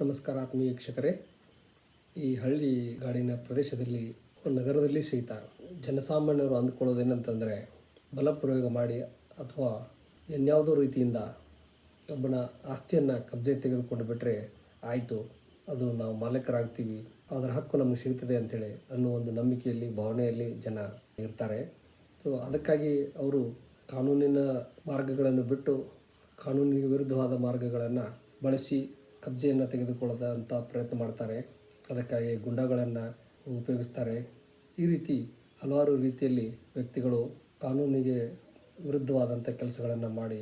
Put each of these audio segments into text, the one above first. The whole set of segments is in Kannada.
ನಮಸ್ಕಾರ ಆತ್ಮೀಯ ವೀಕ್ಷಕರೇ. ಈ ಹಳ್ಳಿ ಗಾಡಿನ ಪ್ರದೇಶದಲ್ಲಿ ನಗರದಲ್ಲಿ ಸಹಿತ ಜನಸಾಮಾನ್ಯರು ಅಂದ್ಕೊಳ್ಳೋದೇನಂತಂದರೆ ಬಲಪ್ರಯೋಗ ಮಾಡಿ ಅಥವಾ ಇನ್ಯಾವುದೋ ರೀತಿಯಿಂದ ಒಬ್ಬನ ಆಸ್ತಿಯನ್ನು ಕಬ್ಜೆ ತೆಗೆದುಕೊಂಡು ಬಿಟ್ಟರೆ ಆಯಿತು, ಅದು ನಾವು ಮಾಲೀಕರಾಗ್ತೀವಿ, ಅದರ ಹಕ್ಕು ನಮಗೆ ಸಿಗ್ತದೆ ಅಂತೇಳಿ ಅನ್ನೋ ಒಂದು ನಂಬಿಕೆಯಲ್ಲಿ, ಭಾವನೆಯಲ್ಲಿ ಜನ ಇರ್ತಾರೆ. ಸೊ ಅದಕ್ಕಾಗಿ ಅವರು ಕಾನೂನಿನ ಮಾರ್ಗಗಳನ್ನು ಬಿಟ್ಟು, ಕಾನೂನಿಗೆ ವಿರುದ್ಧವಾದ ಮಾರ್ಗಗಳನ್ನು ಬಳಸಿ ಕಬ್ಜೆಯನ್ನು ತೆಗೆದುಕೊಳ್ಳದಂಥ ಪ್ರಯತ್ನ ಮಾಡ್ತಾರೆ. ಅದಕ್ಕಾಗಿ ಗುಂಡಗಳನ್ನು ಉಪಯೋಗಿಸ್ತಾರೆ. ಈ ರೀತಿ ಹಲವಾರು ರೀತಿಯಲ್ಲಿ ವ್ಯಕ್ತಿಗಳು ಕಾನೂನಿಗೆ ವಿರುದ್ಧವಾದಂಥ ಕೆಲಸಗಳನ್ನು ಮಾಡಿ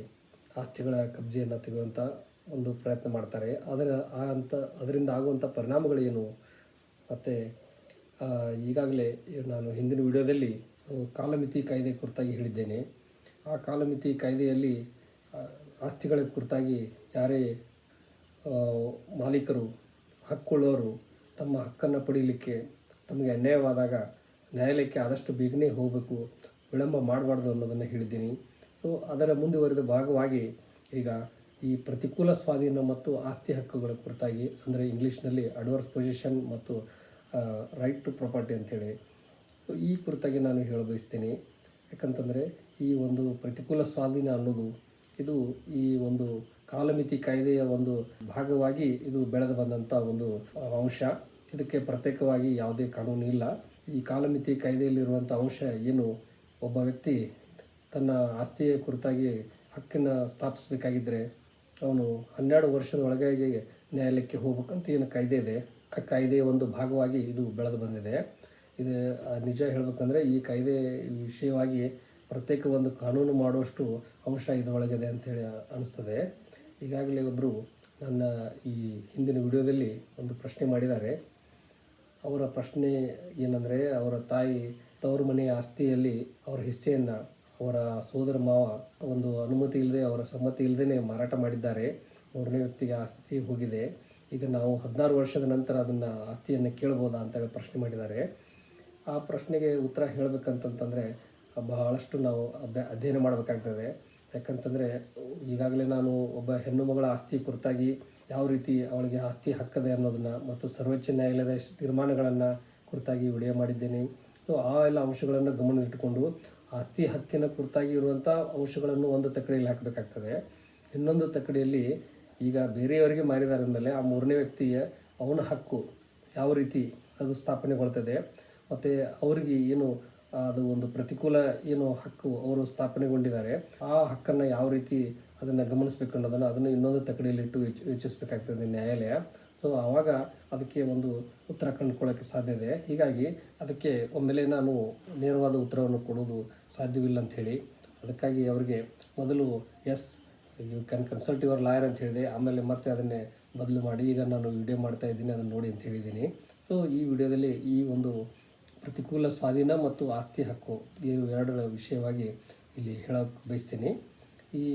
ಆಸ್ತಿಗಳ ಕಬ್ಜೆಯನ್ನು ತೆಗೆಯುವಂಥ ಒಂದು ಪ್ರಯತ್ನ ಮಾಡ್ತಾರೆ. ಅದರ ಆ ಅಂಥ ಅದರಿಂದ ಆಗುವಂಥ ಪರಿಣಾಮಗಳೇನು? ಮತ್ತು ಈಗಾಗಲೇ ನಾನು ಹಿಂದಿನ ವಿಡಿಯೋದಲ್ಲಿ ಕಾಲಮಿತಿ ಕಾಯ್ದೆ ಕುರಿತಾಗಿ ಹೇಳಿದ್ದೇನೆ. ಆ ಕಾಲಮಿತಿ ಕಾಯ್ದೆಯಲ್ಲಿ ಆಸ್ತಿಗಳ ಕುರಿತಾಗಿ ಯಾರೇ ಮಾಲೀಕರು ಹಕ್ಕುಳ್ಳವರು ತಮ್ಮ ಹಕ್ಕನ್ನು ಪಡೀಲಿಕ್ಕೆ ತಮಗೆ ಅನ್ಯಾಯವಾದಾಗ ನ್ಯಾಯಾಲಯಕ್ಕೆ ಆದಷ್ಟು ಬೇಗನೆ ಹೋಗಬೇಕು, ವಿಳಂಬ ಮಾಡಬಾರ್ದು ಅನ್ನೋದನ್ನು ಹೇಳಿದ್ದೀನಿ. ಸೊ ಅದರ ಮುಂದುವರೆದ ಭಾಗವಾಗಿ ಈಗ ಈ ಪ್ರತಿಕೂಲ ಸ್ವಾಧೀನ ಮತ್ತು ಆಸ್ತಿ ಹಕ್ಕುಗಳ ಕುರಿತಾಗಿ ಅಂದರೆ ಇಂಗ್ಲೀಷ್ನಲ್ಲಿ ಅಡ್ವರ್ಸ್ ಪೊಸಿಷನ್ ಮತ್ತು ರೈಟ್ ಟು ಪ್ರಾಪರ್ಟಿ ಅಂಥೇಳಿ. ಸೊ ಈ ಕುರಿತಾಗಿ ನಾನು ಹೇಳಬಯಸ್ತೀನಿ ಯಾಕಂತಂದರೆ ಈ ಒಂದು ಪ್ರತಿಕೂಲ ಸ್ವಾಧೀನ ಅನ್ನೋದು, ಇದು ಈ ಒಂದು ಕಾಲಮಿತಿ ಕಾಯ್ದೆಯ ಒಂದು ಭಾಗವಾಗಿ ಇದು ಬೆಳೆದು ಬಂದಂಥ ಒಂದು ಅಂಶ. ಇದಕ್ಕೆ ಪ್ರತ್ಯೇಕವಾಗಿ ಯಾವುದೇ ಕಾನೂನು ಇಲ್ಲ. ಈ ಕಾಲಮಿತಿ ಕಾಯ್ದೆಯಲ್ಲಿರುವಂಥ ಅಂಶ ಏನು? ಒಬ್ಬ ವ್ಯಕ್ತಿ ತನ್ನ ಆಸ್ತಿಯ ಕುರಿತಾಗಿ ಹಕ್ಕನ್ನು ಸ್ಥಾಪಿಸಬೇಕಾಗಿದ್ದರೆ ಅವನು ಹನ್ನೆರಡು ವರ್ಷದ ಒಳಗಾಗಿ ನ್ಯಾಯಾಲಯಕ್ಕೆ ಹೋಗ್ಬೇಕಂತ ಏನು ಕಾಯ್ದೆ ಇದೆ. ಆ ಕಾಯ್ದೆಯ ಒಂದು ಭಾಗವಾಗಿ ಇದು ಬೆಳೆದು ಬಂದಿದೆ. ಇದು ನಿಜ ಹೇಳಬೇಕಂದ್ರೆ ಈ ಕಾಯ್ದೆ ವಿಷಯವಾಗಿ ಪ್ರತ್ಯೇಕ ಒಂದು ಕಾನೂನು ಮಾಡುವಷ್ಟು ಅಂಶ ಇದರೊಳಗಿದೆ ಅಂತೇಳಿ ಅನಿಸ್ತದೆ. ಈಗಾಗಲೇ ಒಬ್ಬರು ನನ್ನ ಈ ಹಿಂದಿನ ವಿಡಿಯೋದಲ್ಲಿ ಒಂದು ಪ್ರಶ್ನೆ ಮಾಡಿದ್ದಾರೆ. ಅವರ ಪ್ರಶ್ನೆ ಏನಂದರೆ, ಅವರ ತಾಯಿ ತವರು ಮನೆಯ ಆಸ್ತಿಯಲ್ಲಿ ಅವರ ಹಿಸ್ಸೆಯನ್ನು, ಅವರ ಸೋದರ ಮಾವ ಒಂದು ಅನುಮತಿ ಇಲ್ಲದೆ ಅವರ ಸಮ್ಮತಿ ಇಲ್ಲದೇ ಮಾರಾಟ ಮಾಡಿದ್ದಾರೆ. ಮೂರನೇ ವ್ಯಕ್ತಿಗೆ ಆಸ್ತಿ ಹೋಗಿದೆ. ಈಗ ನಾವು ಹದಿನಾರು ವರ್ಷದ ನಂತರ ಅದನ್ನು ಆಸ್ತಿಯನ್ನು ಕೇಳ್ಬೋದಾ ಅಂತೇಳಿ ಪ್ರಶ್ನೆ ಮಾಡಿದ್ದಾರೆ. ಆ ಪ್ರಶ್ನೆಗೆ ಉತ್ತರ ಹೇಳಬೇಕಂತಂತಂದರೆ, ಬಹಳಷ್ಟು ನಾವು ಅಭ್ಯ ಅಧ್ಯಯನ ಮಾಡಬೇಕಾಗ್ತದೆ. ಯಾಕಂತಂದರೆ ಈಗಾಗಲೇ ನಾನು ಒಬ್ಬ ಹೆಣ್ಣು ಮಗಳ ಆಸ್ತಿ ಕುರಿತಾಗಿ ಯಾವ ರೀತಿ ಅವಳಿಗೆ ಆಸ್ತಿ ಹಕ್ಕದೆ ಅನ್ನೋದನ್ನು ಮತ್ತು ಸರ್ವೋಚ್ಚ ನ್ಯಾಯಾಲಯದ ತೀರ್ಮಾನಗಳನ್ನು ಕುರಿತಾಗಿ ವಿಡಿಯೋ ಮಾಡಿದ್ದೇನೆ. ಸೊ, ಆ ಎಲ್ಲ ಅಂಶಗಳನ್ನು ಗಮನದಲ್ಲಿಟ್ಟುಕೊಂಡು ಆಸ್ತಿ ಹಕ್ಕಿನ ಕುರಿತಾಗಿ ಇರುವಂಥ ಅಂಶಗಳನ್ನು ಒಂದು ತಕ್ಕಡಿಯಲ್ಲಿ ಹಾಕಬೇಕಾಗ್ತದೆ. ಇನ್ನೊಂದು ತಕ್ಕಡಿಯಲ್ಲಿ ಈಗ ಬೇರೆಯವರಿಗೆ ಮಾರಿದಾರ ಮೇಲೆ ಆ ಮೂರನೇ ವ್ಯಕ್ತಿಯ ಅವನ ಹಕ್ಕು ಯಾವ ರೀತಿ ಅದು ಸ್ಥಾಪನೆಗೊಳ್ತದೆ, ಮತ್ತು ಅವರಿಗೆ ಏನು ಅದು ಒಂದು ಪ್ರತಿಕೂಲ ಏನು ಹಕ್ಕು ಅವರು ಸ್ಥಾಪನೆಗೊಂಡಿದ್ದಾರೆ, ಆ ಹಕ್ಕನ್ನು ಯಾವ ರೀತಿ ಅದನ್ನು ಗಮನಿಸಬೇಕು ಅನ್ನೋದನ್ನು ಅದನ್ನು ಇನ್ನೊಂದು ತಕಡಿಯಲ್ಲಿಟ್ಟು ಇಟ್ಟು ಯೋಚಿಸಬೇಕಾಗ್ತದೆ ನ್ಯಾಯಾಲಯ. ಸೊ ಆವಾಗ ಅದಕ್ಕೆ ಒಂದು ಉತ್ತರ ಕಂಡುಕೊಳ್ಳೋಕ್ಕೆ ಸಾಧ್ಯ ಇದೆ. ಹೀಗಾಗಿ ಅದಕ್ಕೆ ಒಮ್ಮೆಲೆ ನಾನು ನೇರವಾದ ಉತ್ತರವನ್ನು ಕೊಡೋದು ಸಾಧ್ಯವಿಲ್ಲ ಅಂತ ಹೇಳಿ, ಅದಕ್ಕಾಗಿ ಅವರಿಗೆ ಮೊದಲು yes you can consult your lawyer ಅಂತ ಹೇಳಿದೆ. ಆಮೇಲೆ ಮತ್ತೆ ಅದನ್ನೇ ಬದಲು ಮಾಡಿ, ಈಗ ನಾನು ವಿಡಿಯೋ ಮಾಡ್ತಾ ಇದ್ದೀನಿ, ಅದನ್ನು ನೋಡಿ ಅಂತ ಹೇಳಿದ್ದೀನಿ. ಸೊ ಈ ವಿಡಿಯೋದಲ್ಲಿ ಈ ಒಂದು ಪ್ರತಿಕೂಲ ಸ್ವಾಧೀನ ಮತ್ತು ಆಸ್ತಿ ಹಕ್ಕು ಈ ಎರಡರ ವಿಷಯವಾಗಿ ಇಲ್ಲಿ ಹೇಳೋಕೆ ಬಯಸ್ತೀನಿ. ಈ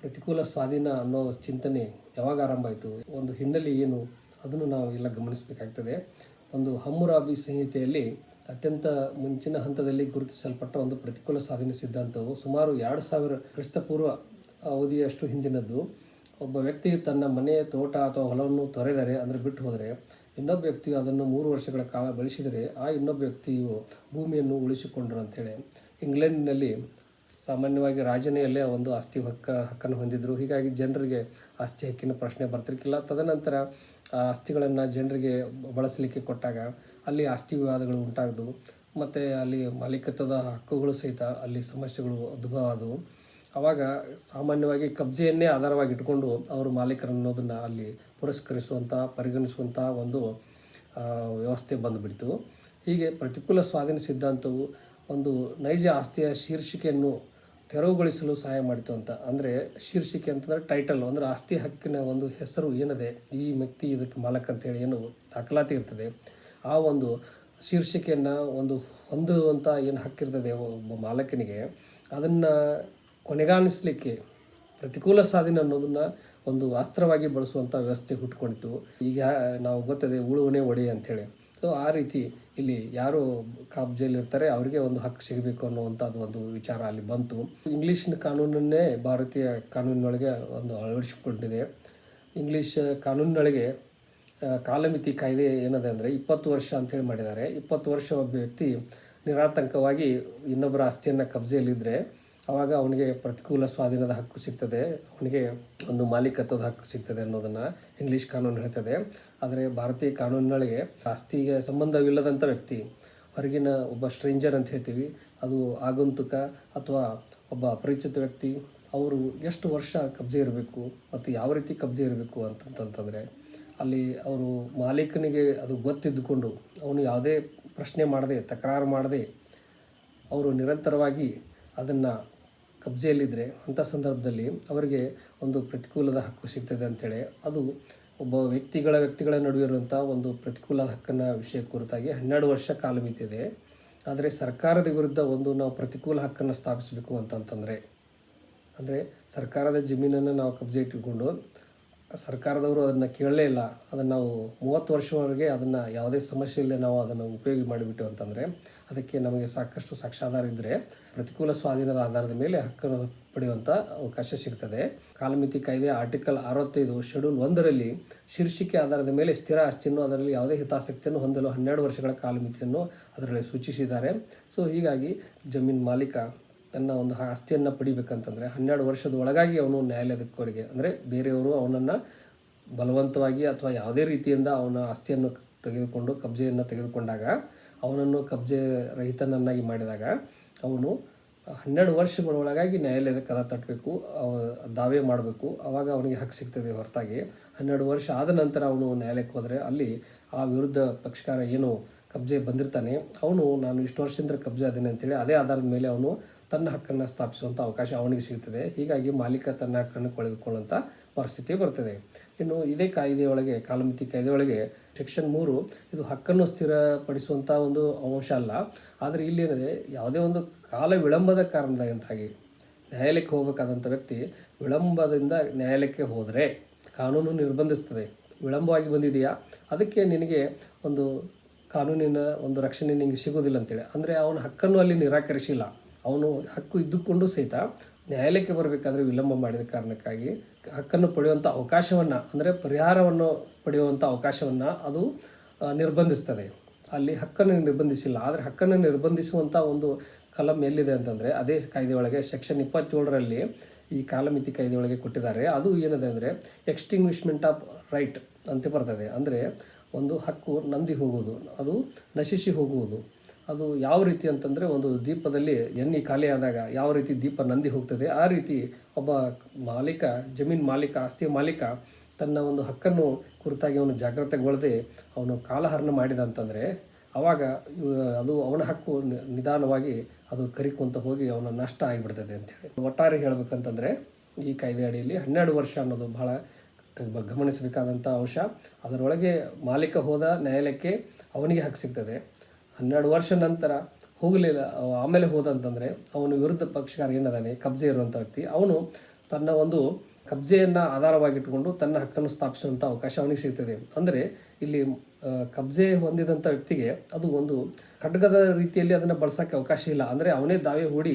ಪ್ರತಿಕೂಲ ಸ್ವಾಧೀನ ಅನ್ನೋ ಚಿಂತನೆ ಯಾವಾಗ ಆರಂಭ ಆಯಿತು, ಒಂದು ಹಿನ್ನೆಲೆ ಏನು, ಅದನ್ನು ನಾವು ಎಲ್ಲ ಗಮನಿಸಬೇಕಾಗ್ತದೆ. ಒಂದು ಹಮ್ಮುರಾಬಿ ಸಂಹಿತೆಯಲ್ಲಿ ಅತ್ಯಂತ ಮುಂಚಿನ ಹಂತದಲ್ಲಿ ಗುರುತಿಸಲ್ಪಟ್ಟ ಒಂದು ಪ್ರತಿಕೂಲ ಸ್ವಾಧೀನ ಸಿದ್ಧಾಂತವು ಸುಮಾರು ಎರಡು ಸಾವಿರ ಕ್ರಿಸ್ತಪೂರ್ವ ಅವಧಿಯಷ್ಟು ಹಿಂದಿನದ್ದು. ಒಬ್ಬ ವ್ಯಕ್ತಿಯು ತನ್ನ ಮನೆ ತೋಟ ಅಥವಾ ಹೊಲವನ್ನು ತೊರೆದರೆ, ಅಂದರೆ ಬಿಟ್ಟು ಹೋದರೆ ಇನ್ನೊಬ್ಬ ವ್ಯಕ್ತಿಯು ಅದನ್ನು ಮೂರು ವರ್ಷಗಳ ಕಾಲ ಬಳಸಿದರೆ ಆ ಇನ್ನೊಬ್ಬ ವ್ಯಕ್ತಿಯು ಭೂಮಿಯನ್ನು ಉಳಿಸಿಕೊಂಡರು ಅಂಥೇಳಿ ಇಂಗ್ಲೆಂಡ್ನಲ್ಲಿ ಸಾಮಾನ್ಯವಾಗಿ ರಾಜನೆಯಲ್ಲೇ ಒಂದು ಆಸ್ತಿ ಹಕ್ಕ, ಹಕ್ಕನ್ನು ಹೊಂದಿದ್ರು. ಹೀಗಾಗಿ ಜನರಿಗೆ ಆಸ್ತಿ ಹಕ್ಕಿನ ಪ್ರಶ್ನೆ ಬರ್ತಿರ್ಕಿಲ್ಲ. ತದನಂತರ ಆ ಆಸ್ತಿಗಳನ್ನು ಜನರಿಗೆ ಬಳಸಲಿಕ್ಕೆ ಕೊಟ್ಟಾಗ ಅಲ್ಲಿ ಆಸ್ತಿ ವಿವಾದಗಳು ಉಂಟಾದವು. ಮತ್ತು ಅಲ್ಲಿ ಮಾಲೀಕತ್ವದ ಹಕ್ಕುಗಳು ಸಹಿತ ಅಲ್ಲಿ ಸಮಸ್ಯೆಗಳು ಉದ್ಭವ ಆದವು. ಆವಾಗ ಸಾಮಾನ್ಯವಾಗಿ ಕಬ್ಜೆಯನ್ನೇ ಆಧಾರವಾಗಿ ಇಟ್ಕೊಂಡು ಅವರು ಮಾಲೀಕರು ಅನ್ನೋದನ್ನು ಅಲ್ಲಿ ಪುರಸ್ಕರಿಸುವಂಥ ಪರಿಗಣಿಸುವಂಥ ಒಂದು ವ್ಯವಸ್ಥೆ ಬಂದುಬಿಡ್ತು. ಹೀಗೆ ಪ್ರತಿಕೂಲ ಸ್ವಾಧೀನ ಸಿದ್ಧಾಂತವು ಒಂದು ನೈಜ ಆಸ್ತಿಯ ಶೀರ್ಷಿಕೆಯನ್ನು ತೆರವುಗೊಳಿಸಲು ಸಹಾಯ ಮಾಡಿತು ಅಂತ. ಅಂದರೆ ಶೀರ್ಷಿಕೆ ಅಂತಂದರೆ ಟೈಟಲ್ ಅಂದರೆ ಆಸ್ತಿ ಹಕ್ಕಿನ ಒಂದು ಹೆಸರು ಏನಿದೆ, ಈ ವ್ಯಕ್ತಿ ಇದಕ್ಕೆ ಮಾಲಕ್ ಅಂತೇಳಿ ಏನು ದಾಖಲಾತಿ ಇರ್ತದೆ. ಆ ಒಂದು ಶೀರ್ಷಿಕೆಯನ್ನು ಒಂದು ಹೊಂದುವಂಥ ಏನು ಹಕ್ಕಿರ್ತದೆ ಒಬ್ಬ ಮಾಲಕನಿಗೆ, ಅದನ್ನು ಕೊನೆಗಾಣಿಸಲಿಕ್ಕೆ ಪ್ರತಿಕೂಲ ಸಾಧನ ಅನ್ನೋದನ್ನು ಒಂದು ಅಸ್ತ್ರವಾಗಿ ಬಳಸುವಂಥ ವ್ಯವಸ್ಥೆ ಹುಟ್ಕೊಂಡಿತ್ತು. ಈಗ ನಾವು ಗೊತ್ತದೆ ಉಳುವನೆ ಒಡೆ ಅಂಥೇಳಿ ಸೊ ಆ ರೀತಿ ಇಲ್ಲಿ ಯಾರು ಕಬ್ಜೆಯಲ್ಲಿ ಇರ್ತಾರೆ ಅವರಿಗೆ ಒಂದು ಹಕ್ಕು ಸಿಗಬೇಕು ಅನ್ನುವಂಥದ್ದು ಒಂದು ವಿಚಾರ ಅಲ್ಲಿ ಬಂತು. ಇಂಗ್ಲೀಷಿನ ಕಾನೂನನ್ನೇ ಭಾರತೀಯ ಕಾನೂನಿನೊಳಗೆ ಒಂದು ಅಳವಡಿಸಿಕೊಂಡಿದೆ. ಇಂಗ್ಲೀಷ್ ಕಾನೂನಿನೊಳಗೆ ಕಾಲಮಿತಿ ಕಾಯ್ದೆ ಏನದೆ ಅಂದರೆ ಇಪ್ಪತ್ತು ವರ್ಷ ಅಂತೇಳಿ ಮಾಡಿದ್ದಾರೆ. ಇಪ್ಪತ್ತು ವರ್ಷ ಒಬ್ಬ ವ್ಯಕ್ತಿ ನಿರಾತಂಕವಾಗಿ ಇನ್ನೊಬ್ಬರ ಆಸ್ತಿಯನ್ನು ಕಬ್ಜೆಯಲ್ಲಿದ್ದರೆ ಆವಾಗ ಅವನಿಗೆ ಪ್ರತಿಕೂಲ ಸ್ವಾಧೀನದ ಹಕ್ಕು ಸಿಗ್ತದೆ. ಅವನಿಗೆ ಒಂದು ಮಾಲೀಕತ್ವದ ಹಕ್ಕು ಸಿಗ್ತದೆ ಅನ್ನೋದನ್ನು ಇಂಗ್ಲೀಷ್ ಕಾನೂನು ಹೇಳ್ತದೆ. ಆದರೆ ಭಾರತೀಯ ಕಾನೂನಿನೊಳಗೆ ಆಸ್ತಿಗೆ ಸಂಬಂಧವಿಲ್ಲದಂಥ ವ್ಯಕ್ತಿ, ಹೊರಗಿನ ಒಬ್ಬ ಸ್ಟ್ರೇಂಜರ್ ಅಂತ ಹೇಳ್ತೀವಿ, ಅದು ಆಗಂತುಕ ಅಥವಾ ಒಬ್ಬ ಅಪರಿಚಿತ ವ್ಯಕ್ತಿ, ಅವರು ಎಷ್ಟು ವರ್ಷ ಕಬ್ಜೆ ಇರಬೇಕು ಮತ್ತು ಯಾವ ರೀತಿ ಕಬ್ಜೆ ಇರಬೇಕು ಅಂತಂತಂತಂದರೆ ಅಲ್ಲಿ ಅವರು ಮಾಲೀಕನಿಗೆ ಅದು ಗೊತ್ತಿದ್ದುಕೊಂಡು ಅವನು ಯಾವುದೇ ಪ್ರಶ್ನೆ ಮಾಡದೆ, ತಕರಾರು ಮಾಡದೆ, ಅವರು ನಿರಂತರವಾಗಿ ಅದನ್ನು ಕಬ್ಜೆಯಲ್ಲಿದ್ದರೆ ಅಂಥ ಸಂದರ್ಭದಲ್ಲಿ ಅವರಿಗೆ ಒಂದು ಪ್ರತಿಕೂಲದ ಹಕ್ಕು ಸಿಗ್ತದೆ ಅಂಥೇಳಿ ಅದು ಒಬ್ಬ ವ್ಯಕ್ತಿಗಳ ವ್ಯಕ್ತಿಗಳ ನಡುವೆ ಇರುವಂಥ ಒಂದು ಪ್ರತಿಕೂಲ ಹಕ್ಕನ್ನು ವಿಷಯ ಕುರಿತಾಗಿ ಹನ್ನೆರಡು ವರ್ಷ ಕಾಲಮಿತಿ ಇದೆ ಆದರೆ ಸರ್ಕಾರದ ವಿರುದ್ಧ ಒಂದು ನಾವು ಪ್ರತಿಕೂಲ ಹಕ್ಕನ್ನು ಸ್ಥಾಪಿಸಬೇಕು ಅಂತಂತಂದರೆ ಅಂದರೆ ಸರ್ಕಾರದ ಜಮೀನನ್ನು ನಾವು ಕಬ್ಜೆ ಇಟ್ಟುಕೊಂಡು ಸರ್ಕಾರದವರು ಅದನ್ನು ಕೇಳಲೇ ಇಲ್ಲ. ಅದನ್ನು ನಾವು ಮೂವತ್ತು ವರ್ಷವರೆಗೆ ಅದನ್ನು ಯಾವುದೇ ಸಮಸ್ಯೆ ಇಲ್ಲದೆ ನಾವು ಅದನ್ನು ಉಪಯೋಗ ಮಾಡಿಬಿಟ್ಟು ಅಂತಂದರೆ, ಅದಕ್ಕೆ ನಮಗೆ ಸಾಕಷ್ಟು ಸಾಕ್ಷಾಧಾರ ಇದ್ದರೆ ಪ್ರತಿಕೂಲ ಸ್ವಾಧೀನದ ಆಧಾರದ ಮೇಲೆ ಹಕ್ಕನ್ನು ಪಡೆಯುವಂಥ ಅವಕಾಶ ಸಿಗ್ತದೆ. ಕಾಲಮಿತಿ ಕಾಯ್ದೆ ಆರ್ಟಿಕಲ್ ಅರವತ್ತೈದು ಶೆಡ್ಯೂಲ್ ಒಂದರಲ್ಲಿ ಶೀರ್ಷಿಕೆ ಆಧಾರದ ಮೇಲೆ ಸ್ಥಿರ ಆಸ್ತಿಯನ್ನು ಅದರಲ್ಲಿ ಯಾವುದೇ ಹಿತಾಸಕ್ತಿಯನ್ನು ಹೊಂದಲು ಹನ್ನೆರಡು ವರ್ಷಗಳ ಕಾಲಮಿತಿಯನ್ನು ಅದರಲ್ಲಿ ಸೂಚಿಸಿದ್ದಾರೆ. ಸೊ ಹೀಗಾಗಿ ಜಮೀನು ಮಾಲೀಕ ತನ್ನ ಒಂದು ಆಸ್ತಿಯನ್ನು ಪಡಿಬೇಕಂತಂದರೆ ಹನ್ನೆರಡು ವರ್ಷದ ಒಳಗಾಗಿ ಅವನು ನ್ಯಾಯಾಲಯದ ಕೊಡುಗೆ ಅಂದರೆ ಬೇರೆಯವರು ಅವನನ್ನು ಬಲವಂತವಾಗಿ ಅಥವಾ ಯಾವುದೇ ರೀತಿಯಿಂದ ಅವನ ಆಸ್ತಿಯನ್ನು ತೆಗೆದುಕೊಂಡು, ಕಬ್ಜೆಯನ್ನು ತೆಗೆದುಕೊಂಡಾಗ, ಅವನನ್ನು ಕಬ್ಜೆ ರಹಿತನನ್ನಾಗಿ ಮಾಡಿದಾಗ ಅವನು ಹನ್ನೆರಡು ವರ್ಷಗಳ ಒಳಗಾಗಿ ನ್ಯಾಯಾಲಯದ ಕದ ತಟ್ಟಬೇಕು, ಅವ ದಾವೆ ಮಾಡಬೇಕು. ಆವಾಗ ಅವನಿಗೆ ಹಕ್ಕು ಸಿಗ್ತದೆ ಹೊರತಾಗಿ. ಹನ್ನೆರಡು ವರ್ಷ ಆದ ನಂತರ ಅವನು ನ್ಯಾಯಾಲಯಕ್ಕೆ ಹೋದರೆ ಅಲ್ಲಿ ಆ ವಿರುದ್ಧ ಪಕ್ಷಕಾರ ಏನು ಕಬ್ಜೆ ಬಂದಿರ್ತಾನೆ. ಅವನು, ನಾನು ಇಷ್ಟು ವರ್ಷದಿಂದ ಕಬ್ಜೆ ಆದೇನೆ ಅಂತೇಳಿ ಅದೇ ಆಧಾರದ ಮೇಲೆ ಅವನು ತನ್ನ ಹಕ್ಕನ್ನು ಸ್ಥಾಪಿಸುವಂಥ ಅವಕಾಶ ಅವನಿಗೆ ಸಿಗ್ತದೆ. ಹೀಗಾಗಿ ಮಾಲೀಕ ತನ್ನ ಹಕ್ಕನ್ನು ಕಳೆದುಕೊಳ್ಳುವಂಥ ಪರಿಸ್ಥಿತಿ ಬರ್ತದೆ ಇನ್ನು ಇದೇ ಕಾಯ್ದೆಯೊಳಗೆ, ಕಾಲಮಿತಿ ಕಾಯ್ದೆಯೊಳಗೆ ಸೆಕ್ಷನ್ ಮೂರು ಇದು ಹಕ್ಕನ್ನು ಸ್ಥಿರಪಡಿಸುವಂಥ ಒಂದು ಅಂಶ ಅಲ್ಲ. ಆದರೆ ಇಲ್ಲೇನಿದೆ ಯಾವುದೇ ಒಂದು ಕಾಲ ವಿಳಂಬದ ಕಾರಣದಿಂದಾಗಿ ನ್ಯಾಯಾಲಯಕ್ಕೆ ಹೋಗಬೇಕಾದಂಥ ವ್ಯಕ್ತಿ ವಿಳಂಬದಿಂದ ನ್ಯಾಯಾಲಯಕ್ಕೆ ಹೋದರೆ ಕಾನೂನು ನಿರ್ಬಂಧಿಸ್ತದೆ. ವಿಳಂಬವಾಗಿ ಬಂದಿದೆಯಾ? ಅದಕ್ಕೆ ನಿನಗೆ ಒಂದು ಕಾನೂನಿನ ಒಂದು ರಕ್ಷಣೆ ನಿನಗೆ ಸಿಗೋದಿಲ್ಲ ಅಂತೇಳಿ. ಅಂದರೆ ಅವನ ಹಕ್ಕನ್ನು ಅಲ್ಲಿ ನಿರಾಕರಿಸಿಲ್ಲ. ಅವನು ಹಕ್ಕು ಇದ್ದುಕೊಂಡು ಸಹಿತ ನ್ಯಾಯಾಲಯಕ್ಕೆ ಬರಬೇಕಾದ್ರೆ ವಿಳಂಬ ಮಾಡಿದ ಕಾರಣಕ್ಕಾಗಿ ಹಕ್ಕನ್ನು ಪಡೆಯುವಂಥ ಅವಕಾಶವನ್ನು, ಅಂದರೆ ಪರಿಹಾರವನ್ನು ಪಡೆಯುವಂಥ ಅವಕಾಶವನ್ನು ಅದು ನಿರ್ಬಂಧಿಸ್ತದೆ. ಅಲ್ಲಿ ಹಕ್ಕನ್ನು ನಿರ್ಬಂಧಿಸಿಲ್ಲ. ಆದರೆ ಹಕ್ಕನ್ನು ನಿರ್ಬಂಧಿಸುವಂಥ ಒಂದು ಕಲಂ ಎಲ್ಲಿದೆ ಅಂತಂದರೆ ಅದೇ ಕಾಯ್ದೆ ಒಳಗೆ ಸೆಕ್ಷನ್ ಇಪ್ಪತ್ತೇಳರಲ್ಲಿ ಈ ಕಾಲಮಿತಿ ಕಾಯ್ದೆಯೊಳಗೆ ಕೊಟ್ಟಿದ್ದಾರೆ. ಅದು ಏನಿದೆ ಅಂದರೆ ಎಕ್ಸ್ಟಿಂಗ್ವಿಷ್ಮೆಂಟ್ ಆಫ್ ರೈಟ್ ಅಂತ ಬರ್ತದೆ. ಅಂದರೆ ಒಂದು ಹಕ್ಕು ನಂದಿ ಹೋಗುವುದು, ಅದು ನಶಿಸಿ ಹೋಗುವುದು. ಅದು ಯಾವ ರೀತಿ ಅಂತಂದರೆ ಒಂದು ದೀಪದಲ್ಲಿ ಎಣ್ಣೆ ಖಾಲಿ ಯಾವ ರೀತಿ ದೀಪ ನಂದಿ ಹೋಗ್ತದೆ, ಆ ರೀತಿ ಒಬ್ಬ ಮಾಲೀಕ, ಜಮೀನು ಮಾಲೀಕ, ಆಸ್ತಿಯ ಮಾಲೀಕ ತನ್ನ ಒಂದು ಹಕ್ಕನ್ನು ಕುರಿತಾಗಿ ಅವನು ಜಾಗೃತೆಗೊಳ್ಳದೆ ಅವನು ಕಾಲಹರಣ ಮಾಡಿದ ಅಂತಂದರೆ ಆವಾಗ ಅದು ಅವನ ಹಕ್ಕು ನಿಧಾನವಾಗಿ ಅದು ಕರಿಕೊಂತ ಹೋಗಿ ಅವನ ನಷ್ಟ ಆಗಿಬಿಡ್ತದೆ ಅಂತೇಳಿ ಒಟ್ಟಾರೆ ಹೇಳಬೇಕಂತಂದರೆ ಈ ಕಾಯ್ದೆ ಅಡಿಯಲ್ಲಿ ಹನ್ನೆರಡು ವರ್ಷ ಅನ್ನೋದು ಬಹಳ ಗಮನಿಸಬೇಕಾದಂಥ ಅಂಶ. ಅದರೊಳಗೆ ಮಾಲೀಕ ಹೋದ ನ್ಯಾಯಾಲಯಕ್ಕೆ ಅವನಿಗೆ ಹಕ್ಕು ಸಿಗ್ತದೆ. ಹನ್ನೆರಡು ವರ್ಷ ನಂತರ ಹೋಗಲಿಲ್ಲ ಆಮೇಲೆ ಹೋದ ಅಂತಂದರೆ ಅವನು ವಿರುದ್ಧ ಪಕ್ಷಕಾರ ಏನದಾನೆ, ಕಬ್ಜೆ ಇರುವಂಥ ವ್ಯಕ್ತಿ. ಅವನು ತನ್ನ ಒಂದು ಕಬ್ಜೆಯನ್ನು ಆಧಾರವಾಗಿಟ್ಟುಕೊಂಡು ತನ್ನ ಹಕ್ಕನ್ನು ಸ್ಥಾಪಿಸುವಂಥ ಅವಕಾಶ ಅವನಿಗೆ ಸಿಗ್ತದೆ. ಅಂದರೆ ಇಲ್ಲಿ ಕಬ್ಜೆ ಹೊಂದಿದಂಥ ವ್ಯಕ್ತಿಗೆ ಅದು ಒಂದು ಖಡ್ಗದ ರೀತಿಯಲ್ಲಿ ಅದನ್ನು ಬಳಸೋಕ್ಕೆ ಅವಕಾಶ ಇಲ್ಲ. ಅಂದರೆ ಅವನೇ ದಾವೆ ಹೂಡಿ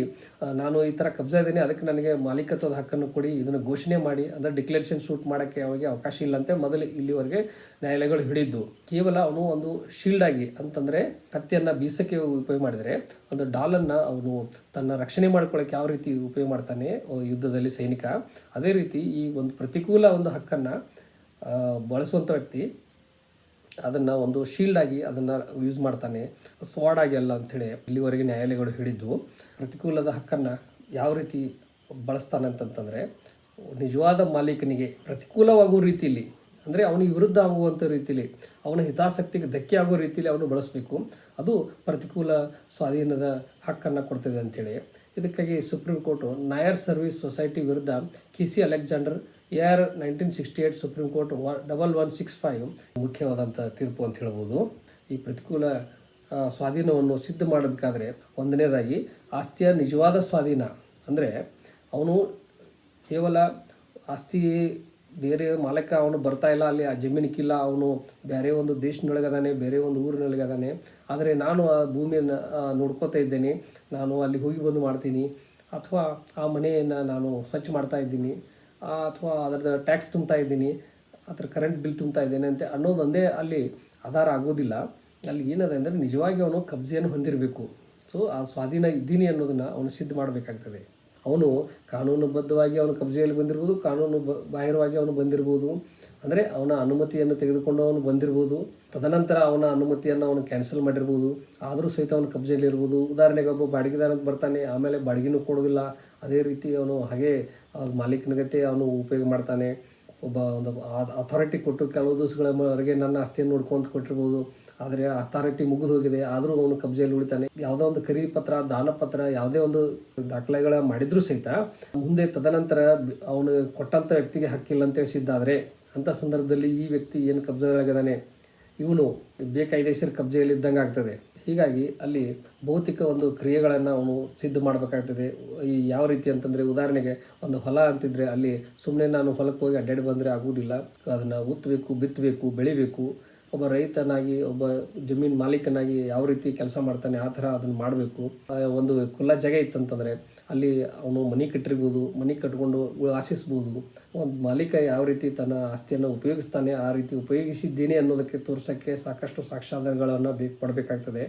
ನಾನು ಈ ಥರ ಕಬ್ಜಾ ಇದ್ದೀನಿ, ಅದಕ್ಕೆ ನನಗೆ ಮಾಲೀಕತ್ವದ ಹಕ್ಕನ್ನು ಕೊಡಿ, ಇದನ್ನು ಘೋಷಣೆ ಮಾಡಿ, ಅಂದರೆ ಡಿಕ್ಲರೇಷನ್ ಶೂಟ್ ಮಾಡೋಕ್ಕೆ ಅವನಿಗೆ ಅವಕಾಶ ಇಲ್ಲ ಅಂತ ಮೊದಲು ಇಲ್ಲಿವರೆಗೆ ನ್ಯಾಯಾಲಯಗಳು ಹಿಡಿದ್ದು ಕೇವಲ ಅವನು ಒಂದು ಶೀಲ್ಡ್ ಆಗಿ ಅಂತಂದರೆ ಕತ್ತಿಯನ್ನು ಬೀಸಕ್ಕೆ ಉಪಯೋಗ ಮಾಡಿದರೆ, ಒಂದು ಡಾಲನ್ನು ಅವನು ತನ್ನ ರಕ್ಷಣೆ ಮಾಡ್ಕೊಳ್ಳೋಕೆ ಯಾವ ರೀತಿ ಉಪಯೋಗ ಮಾಡ್ತಾನೆ ಯುದ್ಧದಲ್ಲಿ ಸೈನಿಕ, ಅದೇ ರೀತಿ ಈ ಒಂದು ಪ್ರತಿಕೂಲ ಒಂದು ಹಕ್ಕನ್ನು ಬಳಸುವಂಥ ವ್ಯಕ್ತಿ ಅದನ್ನು ಒಂದು ಶೀಲ್ಡ್ ಆಗಿ ಅದನ್ನು ಯೂಸ್ ಮಾಡ್ತಾನೆ. ಸ್ವಾಡ್ ಆಗಿ ಅಲ್ಲ ಅಂಥೇಳಿ ಇಲ್ಲಿವರೆಗೆ ನ್ಯಾಯಾಲಯಗಳು ಹಿಡಿದ್ದು ಪ್ರತಿಕೂಲದ ಹಕ್ಕನ್ನು ಯಾವ ರೀತಿ ಬಳಸ್ತಾನೆ ಅಂತಂತಂದರೆ, ನಿಜವಾದ ಮಾಲೀಕನಿಗೆ ಪ್ರತಿಕೂಲವಾಗುವ ರೀತಿಯಲ್ಲಿ ಅಂದರೆ ಅವನಿಗೆ ವಿರುದ್ಧ ಆಗುವಂಥ ರೀತಿಯಲ್ಲಿ ಅವನ ಹಿತಾಸಕ್ತಿಗೆ ಧಕ್ಕೆ ಆಗೋ ರೀತಿಯಲ್ಲಿ ಅವನು ಬಳಸಬೇಕು. ಅದು ಪ್ರತಿಕೂಲ ಸ್ವಾಧೀನದ ಹಕ್ಕನ್ನು ಕೊಡ್ತದೆ ಅಂಥೇಳಿ ಇದಕ್ಕಾಗಿ supreme court Nair service society ವಿರುದ್ಧ ಕಿಸಿ Alexander A R nineteen sixty eight supreme court double one six five ಮುಖ್ಯವಾದಂಥ ತೀರ್ಪು ಅಂತ ಹೇಳ್ಬೋದು. ಈ ಪ್ರತಿಕೂಲ ಸ್ವಾಧೀನವನ್ನು ಸಿದ್ಧ ಮಾಡಬೇಕಾದ್ರೆ ಒಂದನೇದಾಗಿ ಆಸ್ತಿಯ ನಿಜವಾದ ಸ್ವಾಧೀನ. ಅಂದರೆ ಅವನು ಕೇವಲ ಆಸ್ತಿ ಬೇರೆ ಮಾಲಕ ಅವನು ಬರ್ತಾ ಇಲ್ಲ, ಅಲ್ಲಿ ಆ ಜಮೀನಿಕ್ಕಿಲ್ಲ, ಅವನು ಬೇರೆ ಒಂದು ದೇಶದೊಳಗದಾನೆ ಬೇರೆ ಒಂದು ಊರಿನೊಳಗದಾನೆ. ಆದರೆ ನಾನು ಆ ಭೂಮಿಯನ್ನು ನೋಡ್ಕೋತಾ ಇದ್ದೇನೆ, ನಾನು ಅಲ್ಲಿ ಹೋಗಿ ಬಂದು ಮಾಡ್ತೀನಿ, ಅಥವಾ ಆ ಮನೆಯನ್ನು ನಾನು ಸ್ವಚ್ಛ ಮಾಡ್ತಾ ಇದ್ದೀನಿ. ಅಥವಾ ಅದರದ ಟ್ಯಾಕ್ಸ್ ತುಂಬ್ತಾ ಇದ್ದೀನಿ ಅದರ ಕರೆಂಟ್ ಬಿಲ್ ತುಂಬ್ತಾ ಇದ್ದೇನೆ ಅಂತ ಅನ್ನೋದೊಂದೇ ಅಲ್ಲಿ ಆಧಾರ ಆಗೋದಿಲ್ಲ. ಅಲ್ಲಿ ಏನದೆ ಅಂದರೆ ನಿಜವಾಗಿ ಅವನು ಕಬ್ಜೆಯನ್ನು ಹೊಂದಿರಬೇಕು. ಸೊ ಆ ಸ್ವಾಧೀನ ಇದ್ದೀನಿ ಅನ್ನೋದನ್ನು ಅವನು ಸಿದ್ಧ ಮಾಡಬೇಕಾಗ್ತದೆ. ಅವನು ಕಾನೂನುಬದ್ಧವಾಗಿ ಅವನು ಕಬ್ಜೆಯಲ್ಲಿ ಬಂದಿರ್ಬೋದು, ಕಾನೂನು ಬಾಹಿರವಾಗಿ ಅವನು ಬಂದಿರ್ಬೋದು. ಅಂದರೆ ಅವನ ಅನುಮತಿಯನ್ನು ತೆಗೆದುಕೊಂಡು ಅವನು ಬಂದಿರ್ಬೋದು. ತದನಂತರ ಅವನ ಅನುಮತಿಯನ್ನು ಅವನು ಕ್ಯಾನ್ಸಲ್ ಮಾಡಿರ್ಬೋದು. ಆದರೂ ಸಹಿತ ಅವನು ಕಬ್ಜೆಯಲ್ಲಿರ್ಬೋದು ಉದಾಹರಣೆಗೆ ಒಬ್ಬ ಬಾಡಿಗೆದಾರ ಬರ್ತಾನೆ, ಆಮೇಲೆ ಬಾಡಿಗೆನೂ ಕೊಡೋದಿಲ್ಲ. ಅದೇ ರೀತಿ ಅವನು ಹಾಗೆ ಅದು ಮಾಲೀಕನಿಗತೆ ಅವನು ಉಪಯೋಗ ಮಾಡ್ತಾನೆ. ಒಬ್ಬ ಒಂದು ಅಥಾರಿಟಿ ಕೊಟ್ಟು ಕೆಲವು ದಿವಸಗಳವರೆಗೆ ನನ್ನ ಆಸ್ತಿಯನ್ನು ನೋಡ್ಕೊಂತ ಕೊಟ್ಟಿರ್ಬೋದು. ಆದರೆ ಅಥಾರಿಟಿ ಮುಗಿದು ಹೋಗಿದೆ. ಆದರೂ ಅವನು ಕಬ್ಜೆಯಲ್ಲಿ ಉಳಿತಾನೆ. ಯಾವುದೋ ಒಂದು ಖರೀದಿ ಪತ್ರ ದಾನ ಪತ್ರ ಯಾವುದೇ ಒಂದು ದಾಖಲೆಗಳ ಮಾಡಿದ್ರೂ ಸಹಿತ ಮುಂದೆ ತದನಂತರ ಅವನು ಕೊಟ್ಟಂಥ ವ್ಯಕ್ತಿಗೆ ಹಕ್ಕಿಲ್ಲ ಅಂತೇಳಿ ಸಿದ್ಧಾದರೆ ಅಂಥ ಸಂದರ್ಭದಲ್ಲಿ ಈ ವ್ಯಕ್ತಿ ಏನು ಕಬ್ಜೆಗಳಾಗಿದ್ದಾನೆ ಇವನು ಬೇಕಾಯ್ದೇಶರ ಕಬ್ಜೆಯಲ್ಲಿ ಇದ್ದಂಗೆ ಆಗ್ತದೆ ಹೀಗಾಗಿ ಅಲ್ಲಿ ಭೌತಿಕ ಒಂದು ಕ್ರಿಯೆಗಳನ್ನು ಅವನು ಸಿದ್ಧ ಮಾಡಬೇಕಾಗ್ತದೆ. ಈ ಯಾವ ರೀತಿ ಅಂತಂದರೆ ಉದಾಹರಣೆಗೆ ಒಂದು ಹೊಲ ಅಂತಿದ್ರೆ ಅಲ್ಲಿ ಸುಮ್ಮನೆ ನಾನು ಹೊಲಕ್ಕೆ ಹೋಗಿ ಅಡ್ಡಾಡಿ ಬಂದರೆ ಆಗುವುದಿಲ್ಲ. ಅದನ್ನು ಉತ್ತಬೇಕು ಬಿತ್ತಬೇಕು ಬೆಳಿಬೇಕು. ಒಬ್ಬ ರೈತನಾಗಿ, ಒಬ್ಬ ಜಮೀನು ಮಾಲೀಕನಾಗಿ ಯಾವ ರೀತಿ ಕೆಲಸ ಮಾಡ್ತಾನೆ, ಆ ಥರ ಅದನ್ನು ಮಾಡಬೇಕು. ಒಂದು ಖುಲ್ಲ ಜಾಗ ಇತ್ತಂತಂದರೆ ಅಲ್ಲಿ ಅವನು ಮನೆ ಕಟ್ಟಿರ್ಬೋದು, ಮನೆ ಕಟ್ಕೊಂಡು ಆಶಿಸ್ಬೋದು. ಒಂದು ಮಾಲೀಕ ಯಾವ ರೀತಿ ತನ್ನ ಆಸ್ತಿಯನ್ನು ಉಪಯೋಗಿಸ್ತಾನೆ, ಆ ರೀತಿ ಉಪಯೋಗಿಸಿದ್ದೀನಿ ಅನ್ನೋದಕ್ಕೆ ತೋರ್ಸೋಕ್ಕೆ ಸಾಕಷ್ಟು ಸಾಕ್ಷ್ಯಾಧಾರಗಳನ್ನು ಬೇಕು ಪಡಬೇಕಾಗ್ತದೆ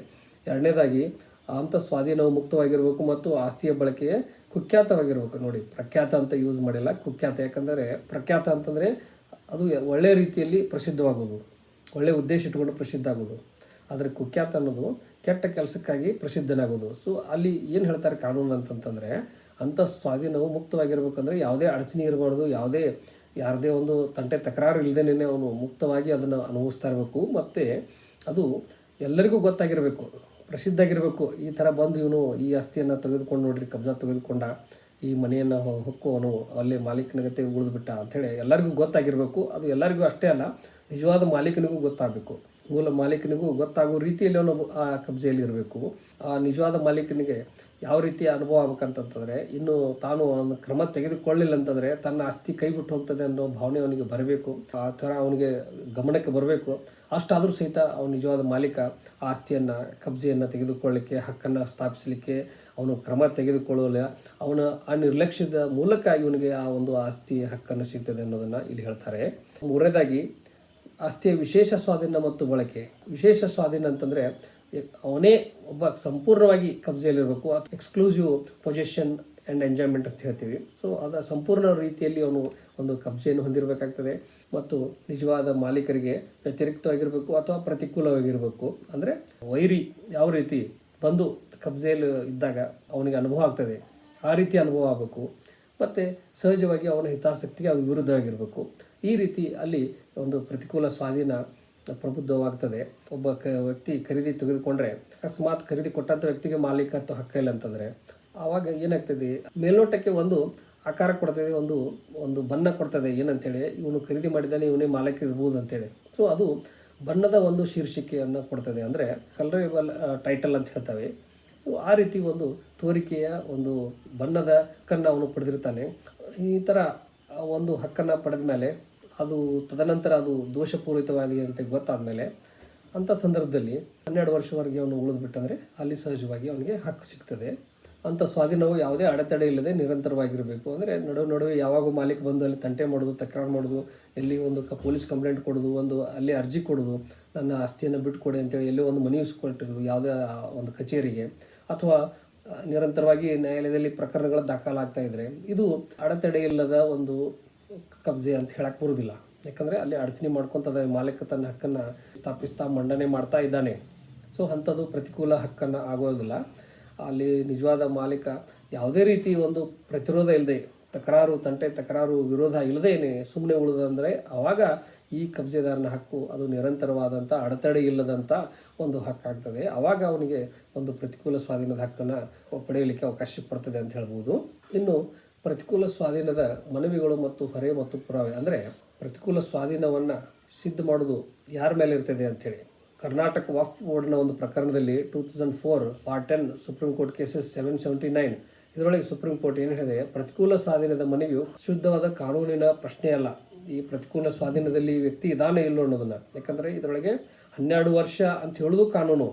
ಎರಡನೇದಾಗಿ ಅಂಥ ಸ್ವಾಧೀನವು ಮುಕ್ತವಾಗಿರಬೇಕು ಮತ್ತು ಆಸ್ತಿಯ ಬಳಕೆಯೇ ಕುಖ್ಯಾತವಾಗಿರಬೇಕು. ನೋಡಿ, ಪ್ರಖ್ಯಾತ ಅಂತ ಯೂಸ್ ಮಾಡಿಲ್ಲ, ಕುಖ್ಯಾತ. ಯಾಕಂದರೆ, ಪ್ರಖ್ಯಾತ ಅಂತಂದರೆ ಅದು ಒಳ್ಳೆಯ ರೀತಿಯಲ್ಲಿ ಪ್ರಸಿದ್ಧವಾಗೋದು. ಒಳ್ಳೆಯ ಉದ್ದೇಶ ಇಟ್ಕೊಂಡು ಪ್ರಸಿದ್ಧ ಆಗೋದು. ಆದರೆ ಕುಖ್ಯಾತ ಅನ್ನೋದು ಕೆಟ್ಟ ಕೆಲಸಕ್ಕಾಗಿ ಪ್ರಸಿದ್ಧನಾಗೋದು. ಸೊ ಅಲ್ಲಿ ಏನು ಹೇಳ್ತಾರೆ ಕಾನೂನು ಅಂತಂತಂದರೆ ಅಂಥ ಸ್ವಾಧೀನವು ಮುಕ್ತವಾಗಿರ್ಬೇಕಂದ್ರೆ ಯಾವುದೇ ಅಡಚಣೆ ಇರಬಾರ್ದು, ಯಾವುದೇ ಯಾರದೇ ಒಂದು ತಂಟೆ ತಕರಾರು ಇಲ್ಲದೇನೆ ಅವನು ಮುಕ್ತವಾಗಿ ಅದನ್ನು ಅನುಭವಿಸ್ತಾ ಇರಬೇಕು. ಮತ್ತು ಅದು ಎಲ್ಲರಿಗೂ ಗೊತ್ತಾಗಿರಬೇಕು ಪ್ರಸಿದ್ಧ ಆಗಿರಬೇಕು ಈ ಥರ ಬಂದು ಇವನು ಈ ಆಸ್ತಿಯನ್ನು ತೆಗೆದುಕೊಂಡು ನೋಡಿರಿ, ಕಬ್ಜಾ ತೆಗೆದುಕೊಂಡ, ಈ ಮನೆಯನ್ನು ಹೊಕ್ಕು ಅವನು ಅಲ್ಲೇ ಮಾಲೀಕನಗತೆ ಉಳಿದ್ಬಿಟ್ಟ ಅಂಥೇಳಿ ಎಲ್ಲರಿಗೂ ಗೊತ್ತಾಗಿರಬೇಕು. ಅದು ಎಲ್ಲರಿಗೂ ಅಷ್ಟೇ ಅಲ್ಲ, ನಿಜವಾದ ಮಾಲೀಕನಿಗೂ ಗೊತ್ತಾಗಬೇಕು. ಮೂಲ ಮಾಲೀಕನಿಗೂ ಗೊತ್ತಾಗೋ ರೀತಿಯಲ್ಲಿ ಅವನು ಆ ಕಬ್ಜೆಯಲ್ಲಿ ಇರಬೇಕು ಆ ನಿಜವಾದ ಮಾಲೀಕನಿಗೆ ಯಾವ ರೀತಿ ಅನುಭವ ಆಗ್ಬೇಕಂತಂತಂದರೆ, ಇನ್ನು ತಾನು ಒಂದು ಕ್ರಮ ತೆಗೆದುಕೊಳ್ಳಿಲ್ಲ ಅಂತಂದರೆ ತನ್ನ ಆಸ್ತಿ ಕೈ ಬಿಟ್ಟು ಹೋಗ್ತದೆ ಅನ್ನೋ ಭಾವನೆ ಅವನಿಗೆ ಬರಬೇಕು. ಆ ಥರ ಅವನಿಗೆ ಗಮನಕ್ಕೆ ಬರಬೇಕು. ಅಷ್ಟಾದರೂ ಸಹಿತ ಅವನು ನಿಜವಾದ ಮಾಲೀಕ. ಆ ಆಸ್ತಿಯನ್ನು, ಕಬ್ಜೆಯನ್ನು ತೆಗೆದುಕೊಳ್ಳಲಿಕ್ಕೆ ಹಕ್ಕನ್ನು ಸ್ಥಾಪಿಸಲಿಕ್ಕೆ ಅವನು ಕ್ರಮ ತೆಗೆದುಕೊಳ್ಳಲಿಲ್ಲ ಅವನ ಆ ನಿರ್ಲಕ್ಷ್ಯದ ಮೂಲಕ ಇವನಿಗೆ ಆ ಒಂದು ಆಸ್ತಿ, ಹಕ್ಕನ್ನು ಸಿಗ್ತದೆ ಅನ್ನೋದನ್ನು ಇಲ್ಲಿ ಹೇಳ್ತಾರೆ. ಮೂರನೇದಾಗಿ ಆಸ್ತಿಯ ವಿಶೇಷ ಸ್ವಾಧೀನ ಮತ್ತು ಬಳಕೆ. ವಿಶೇಷ ಸ್ವಾಧೀನ ಅಂತಂದರೆ, ಅವನೇ ಒಬ್ಬ ಸಂಪೂರ್ಣವಾಗಿ ಕಬ್ಜೆಯಲ್ಲಿರಬೇಕು, ಅಥವಾ ಎಕ್ಸ್ಕ್ಲೂಸಿವ್ ಪೊಸಿಷನ್ ಆ್ಯಂಡ್ ಎಂಜಾಯ್ಮೆಂಟ್ ಅಂತ ಹೇಳ್ತೀವಿ. ಸೊ ಅದರ ಸಂಪೂರ್ಣ ರೀತಿಯಲ್ಲಿ ಅವನು ಒಂದು ಕಬ್ಜೆಯನ್ನು ಹೊಂದಿರಬೇಕಾಗ್ತದೆ. ಮತ್ತು ನಿಜವಾದ ಮಾಲೀಕರಿಗೆ ವ್ಯತಿರಿಕ್ತವಾಗಿರಬೇಕು ಅಥವಾ ಪ್ರತಿಕೂಲವಾಗಿರಬೇಕು. ಅಂದರೆ, ವೈರಿ ಯಾವ ರೀತಿ ಬಂದು ಕಬ್ಜೆಯಲ್ಲಿ ಇದ್ದಾಗ ಅವನಿಗೆ ಅನುಭವ ಆಗ್ತದೆ, ಆ ರೀತಿ ಅನುಭವ ಆಗಬೇಕು. ಮತ್ತು, ಸಹಜವಾಗಿ ಅವನ ಹಿತಾಸಕ್ತಿಗೆ ಅದು ವಿರುದ್ಧವಾಗಿರಬೇಕು. ಈ ರೀತಿ ಅಲ್ಲಿ ಒಂದು ಪ್ರತಿಕೂಲ ಸ್ವಾಧೀನ ಪ್ರಬುದ್ಧವಾಗ್ತದೆ. ಒಬ್ಬ ಕ ವ್ಯಕ್ತಿ ಖರೀದಿ ತೆಗೆದುಕೊಂಡ್ರೆ ಅಕಸ್ಮಾತ್ ಖರೀದಿ ಕೊಟ್ಟಂಥ ವ್ಯಕ್ತಿಗೆ ಮಾಲೀಕತ್ವ ಹಕ್ಕಿಲ್ಲ ಅಂತಂದರೆ ಆವಾಗ ಏನಾಗ್ತದೆ? ಮೇಲ್ನೋಟಕ್ಕೆ ಒಂದು ಆಕಾರ ಕೊಡ್ತದೆ, ಒಂದು ಒಂದು ಬಣ್ಣ ಕೊಡ್ತದೆ. ಏನಂತೇಳಿ, ಇವನು ಖರೀದಿ ಮಾಡಿದ್ದಾನೆ, ಇವನೇ ಮಾಲೀಕ ಇರ್ಬೋದು ಅಂತೇಳಿ. ಸೊ ಅದು ಬಣ್ಣದ ಒಂದು ಶೀರ್ಷಿಕೆಯನ್ನು ಕೊಡ್ತದೆ. ಅಂದರೆ ಕಲರೇಬಲ್ ಟೈಟಲ್ ಅಂತ ಹೇಳ್ತವೆ. ಸೊ ಆ ರೀತಿ ಒಂದು ತೋರಿಕೆಯ ಒಂದು ಬಣ್ಣದ ಹಕ್ಕನ್ನು ಅವನು ಪಡೆದಿರ್ತಾನೆ. ಈ ಥರ ಒಂದು ಹಕ್ಕನ್ನು ಪಡೆದ ಮೇಲೆ ಅದು ತದನಂತರ ಅದು ದೋಷಪೂರಿತವಾಗಿದೆ ಅಂತ ಗೊತ್ತಾದ ಮೇಲೆ ಅಂಥ ಸಂದರ್ಭದಲ್ಲಿ ಹನ್ನೆರಡು ವರ್ಷವರೆಗೆ ಅವನು ಉಳಿದ್ಬಿಟ್ಟಂದರೆ ಅಲ್ಲಿ ಸಹಜವಾಗಿ ಅವನಿಗೆ ಹಕ್ಕು ಸಿಗ್ತದೆ. ಅಂಥ ಸ್ವಾಧೀನವು ಯಾವುದೇ ಅಡೆತಡೆ ಇಲ್ಲದೆ ನಿರಂತರವಾಗಿರಬೇಕು. ಅಂದರೆ ನಡುವೆ ನಡುವೆ ಯಾವಾಗ ಮಾಲೀಕ ಬಂದು ಅಲ್ಲಿ ತಂಟೆ ಮಾಡೋದು, ತಕರಾರು ಮಾಡೋದು, ಎಲ್ಲಿ ಒಂದು ಕ ಪೊಲೀಸ್ ಕಂಪ್ಲೇಂಟ್ ಕೊಡೋದು, ಒಂದು ಅಲ್ಲಿ ಅರ್ಜಿ ಕೊಡೋದು, ನನ್ನ ಆಸ್ತಿಯನ್ನು ಬಿಟ್ಟುಕೊಡಿ ಅಂತೇಳಿ ಎಲ್ಲಿ ಒಂದು ಮನವಿ ಕೊಟ್ಟಿರೋದು ಯಾವುದೇ ಒಂದು ಕಚೇರಿಗೆ. ಅಥವಾ ನಿರಂತರವಾಗಿ ನ್ಯಾಯಾಲಯದಲ್ಲಿ ಪ್ರಕರಣಗಳು ದಾಖಲಾಗ್ತಾ ಇದ್ದರೆ ಇದು ಅಡೆತಡೆ ಇಲ್ಲದ ಒಂದು ಕಬ್ಜೆ ಅಂತ ಹೇಳಕ್ಕೆ ಬರೋದಿಲ್ಲ. ಯಾಕಂದರೆ ಅಲ್ಲಿ ಅಡಚಣೆ ಮಾಡ್ಕೊತದ ಮಾಲೀಕ ತನ್ನ ಹಕ್ಕನ್ನು ಸ್ಥಾಪಿಸ್ತಾ ಮಂಡನೆ ಮಾಡ್ತಾ ಇದ್ದಾನೆ. ಸೊ ಅಂಥದ್ದು ಪ್ರತಿಕೂಲ ಹಕ್ಕನ್ನು ಆಗೋದಿಲ್ಲ. ಅಲ್ಲಿ ನಿಜವಾದ ಮಾಲೀಕ ಯಾವುದೇ ರೀತಿ ಒಂದು ಪ್ರತಿರೋಧ ಇಲ್ಲದೆ ತಕರಾರು, ತಂಟೆ ತಕರಾರು ವಿರೋಧ ಇಲ್ಲದೇನೆ ಸುಮ್ಮನೆ ಉಳಿದಂದರೆ ಆವಾಗ ಈ ಕಬ್ಜೆದಾರನ ಹಕ್ಕು ಅದು ನಿರಂತರವಾದಂಥ ಅಡೆತಡೆ ಇಲ್ಲದಂಥ ಒಂದು ಹಕ್ಕಾಗ್ತದೆ ಆವಾಗ ಅವನಿಗೆ ಒಂದು ಪ್ರತಿಕೂಲ ಸ್ವಾಧೀನದ ಹಕ್ಕನ್ನು ಪಡೆಯಲಿಕ್ಕೆ ಅವಕಾಶ ಪಡ್ತದೆ ಅಂತ ಹೇಳ್ಬೋದು. ಇನ್ನು ಪ್ರತಿಕೂಲ ಸ್ವಾಧೀನದ ಮನವಿಗಳು ಮತ್ತು ಹೊರೆ ಮತ್ತು ಪುರಾವೆ. ಅಂದರೆ ಪ್ರತಿಕೂಲ ಸ್ವಾಧೀನವನ್ನು ಸಿದ್ಧ ಮಾಡೋದು ಯಾರ ಮೇಲೆ ಇರ್ತದೆ ಅಂಥೇಳಿ ಕರ್ನಾಟಕ ವಾಕ್ ಬೋರ್ಡ್ನ ಒಂದು ಪ್ರಕರಣದಲ್ಲಿ two thousand four part ten supreme court cases seven seventy nine ಇದರೊಳಗೆ ಸುಪ್ರೀಂ ಕೋರ್ಟ್ ಏನು ಹೇಳಿದೆ, ಪ್ರತಿಕೂಲ ಸ್ವಾಧೀನದ ಮನವಿಯು ಶುದ್ಧವಾದ ಕಾನೂನಿನ ಪ್ರಶ್ನೆಯಲ್ಲ ಈ ಪ್ರತಿಕೂಲ ಸ್ವಾಧೀನದಲ್ಲಿ ವ್ಯಕ್ತಿ ಇದಾನೆ ಇಲ್ಲೋ ಅನ್ನೋದನ್ನು. ಯಾಕಂದರೆ ಇದರೊಳಗೆ ಹನ್ನೆರಡು ವರ್ಷ ಅಂತ ಹೇಳೋದು ಕಾನೂನು.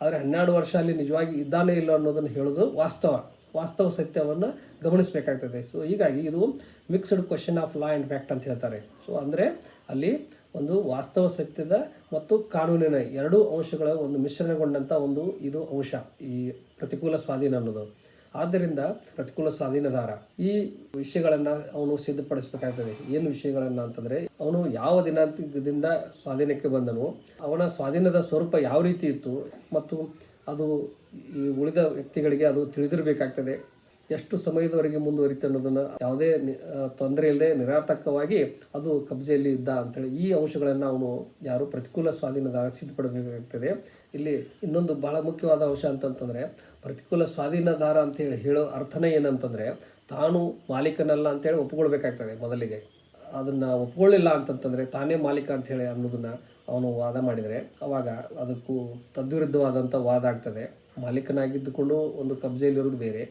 ಆದರೆ ಹನ್ನೆರಡು ವರ್ಷ ಅಲ್ಲಿ ನಿಜವಾಗಿ ಇದ್ದಾನೆ ಇಲ್ಲ ಅನ್ನೋದನ್ನು ಹೇಳೋದು ವಾಸ್ತವ. ವಾಸ್ತವ ಸತ್ಯವನ್ನು ಗಮನಿಸಬೇಕಾಗ್ತದೆ. ಸೊ ಹೀಗಾಗಿ ಇದು mixed question of law and fact ಅಂತ ಹೇಳ್ತಾರೆ. ಸೊ ಅಂದರೆ ಅಲ್ಲಿ ಒಂದು ವಾಸ್ತವ ಸತ್ಯದ ಮತ್ತು ಕಾನೂನಿನ ಎರಡೂ ಅಂಶಗಳ ಒಂದು ಮಿಶ್ರಣಗೊಂಡಂಥ ಒಂದು ಇದು ಅಂಶ, ಈ ಪ್ರತಿಕೂಲ ಸ್ವಾಧೀನ ಅನ್ನೋದು. ಆದ್ದರಿಂದ ಪ್ರತಿಕೂಲ ಸ್ವಾಧೀನದಾರ ಈ ವಿಷಯಗಳನ್ನು ಅವನು ಸಿದ್ಧಪಡಿಸಬೇಕಾಗ್ತದೆ. ಏನು ವಿಷಯಗಳನ್ನು ಅಂತಂದರೆ, ಅವನು ಯಾವ ದಿನಾಂಕದಿಂದ ಸ್ವಾಧೀನಕ್ಕೆ ಬಂದನು, ಅವನ ಸ್ವಾಧೀನದ ಸ್ವರೂಪ ಯಾವ ರೀತಿ ಇತ್ತು, ಮತ್ತು ಅದು ಈ ಉಳಿದ ವ್ಯಕ್ತಿಗಳಿಗೆ ಅದು ತಿಳಿದಿರಬೇಕಾಗ್ತದೆ. ಎಷ್ಟು ಸಮಯದವರೆಗೆ ಮುಂದುವರಿತು ಅನ್ನೋದನ್ನು ಯಾವುದೇ ತೊಂದರೆ ಇಲ್ಲದೆ ನಿರಾತಕವಾಗಿ ಅದು ಕಬ್ಜೆಯಲ್ಲಿ ಇದ್ದ ಅಂತೇಳಿ ಈ ಅಂಶಗಳನ್ನು ಅವನು ಯಾರು ಪ್ರತಿಕೂಲ ಸ್ವಾಧೀನದ ಸಿದ್ಧಪಡಬೇಕಾಗ್ತದೆ ಇಲ್ಲಿ ಇನ್ನೊಂದು ಬಹಳ ಮುಖ್ಯವಾದ ಅಂಶ ಅಂತಂತಂದರೆ ಪ್ರತಿಕೂಲ ಸ್ವಾಧೀನದಾರ ಅಂತೇಳಿ ಹೇಳೋ ಅರ್ಥನೇ ಏನಂತಂದರೆ ತಾನು ಮಾಲೀಕನಲ್ಲ ಅಂತೇಳಿ ಒಪ್ಕೊಳ್ಬೇಕಾಗ್ತದೆ ಮೊದಲಿಗೆ. ಅದನ್ನು ಒಪ್ಕೊಳ್ಳಿಲ್ಲ ಅಂತಂತಂದರೆ ತಾನೇ ಮಾಲೀಕ ಹೇಳಿ ಅನ್ನೋದನ್ನು ಅವನು ವಾದ ಮಾಡಿದರೆ ಅವಾಗ ಅದಕ್ಕೂ ತದ್ವಿರುದ್ಧವಾದಂಥ ವಾದ ಆಗ್ತದೆ. ಮಾಲೀಕನಾಗಿದ್ದುಕೊಂಡು ಒಂದು ಕಬ್ಜೆಯಲ್ಲಿರೋದು ಬೇರೆ.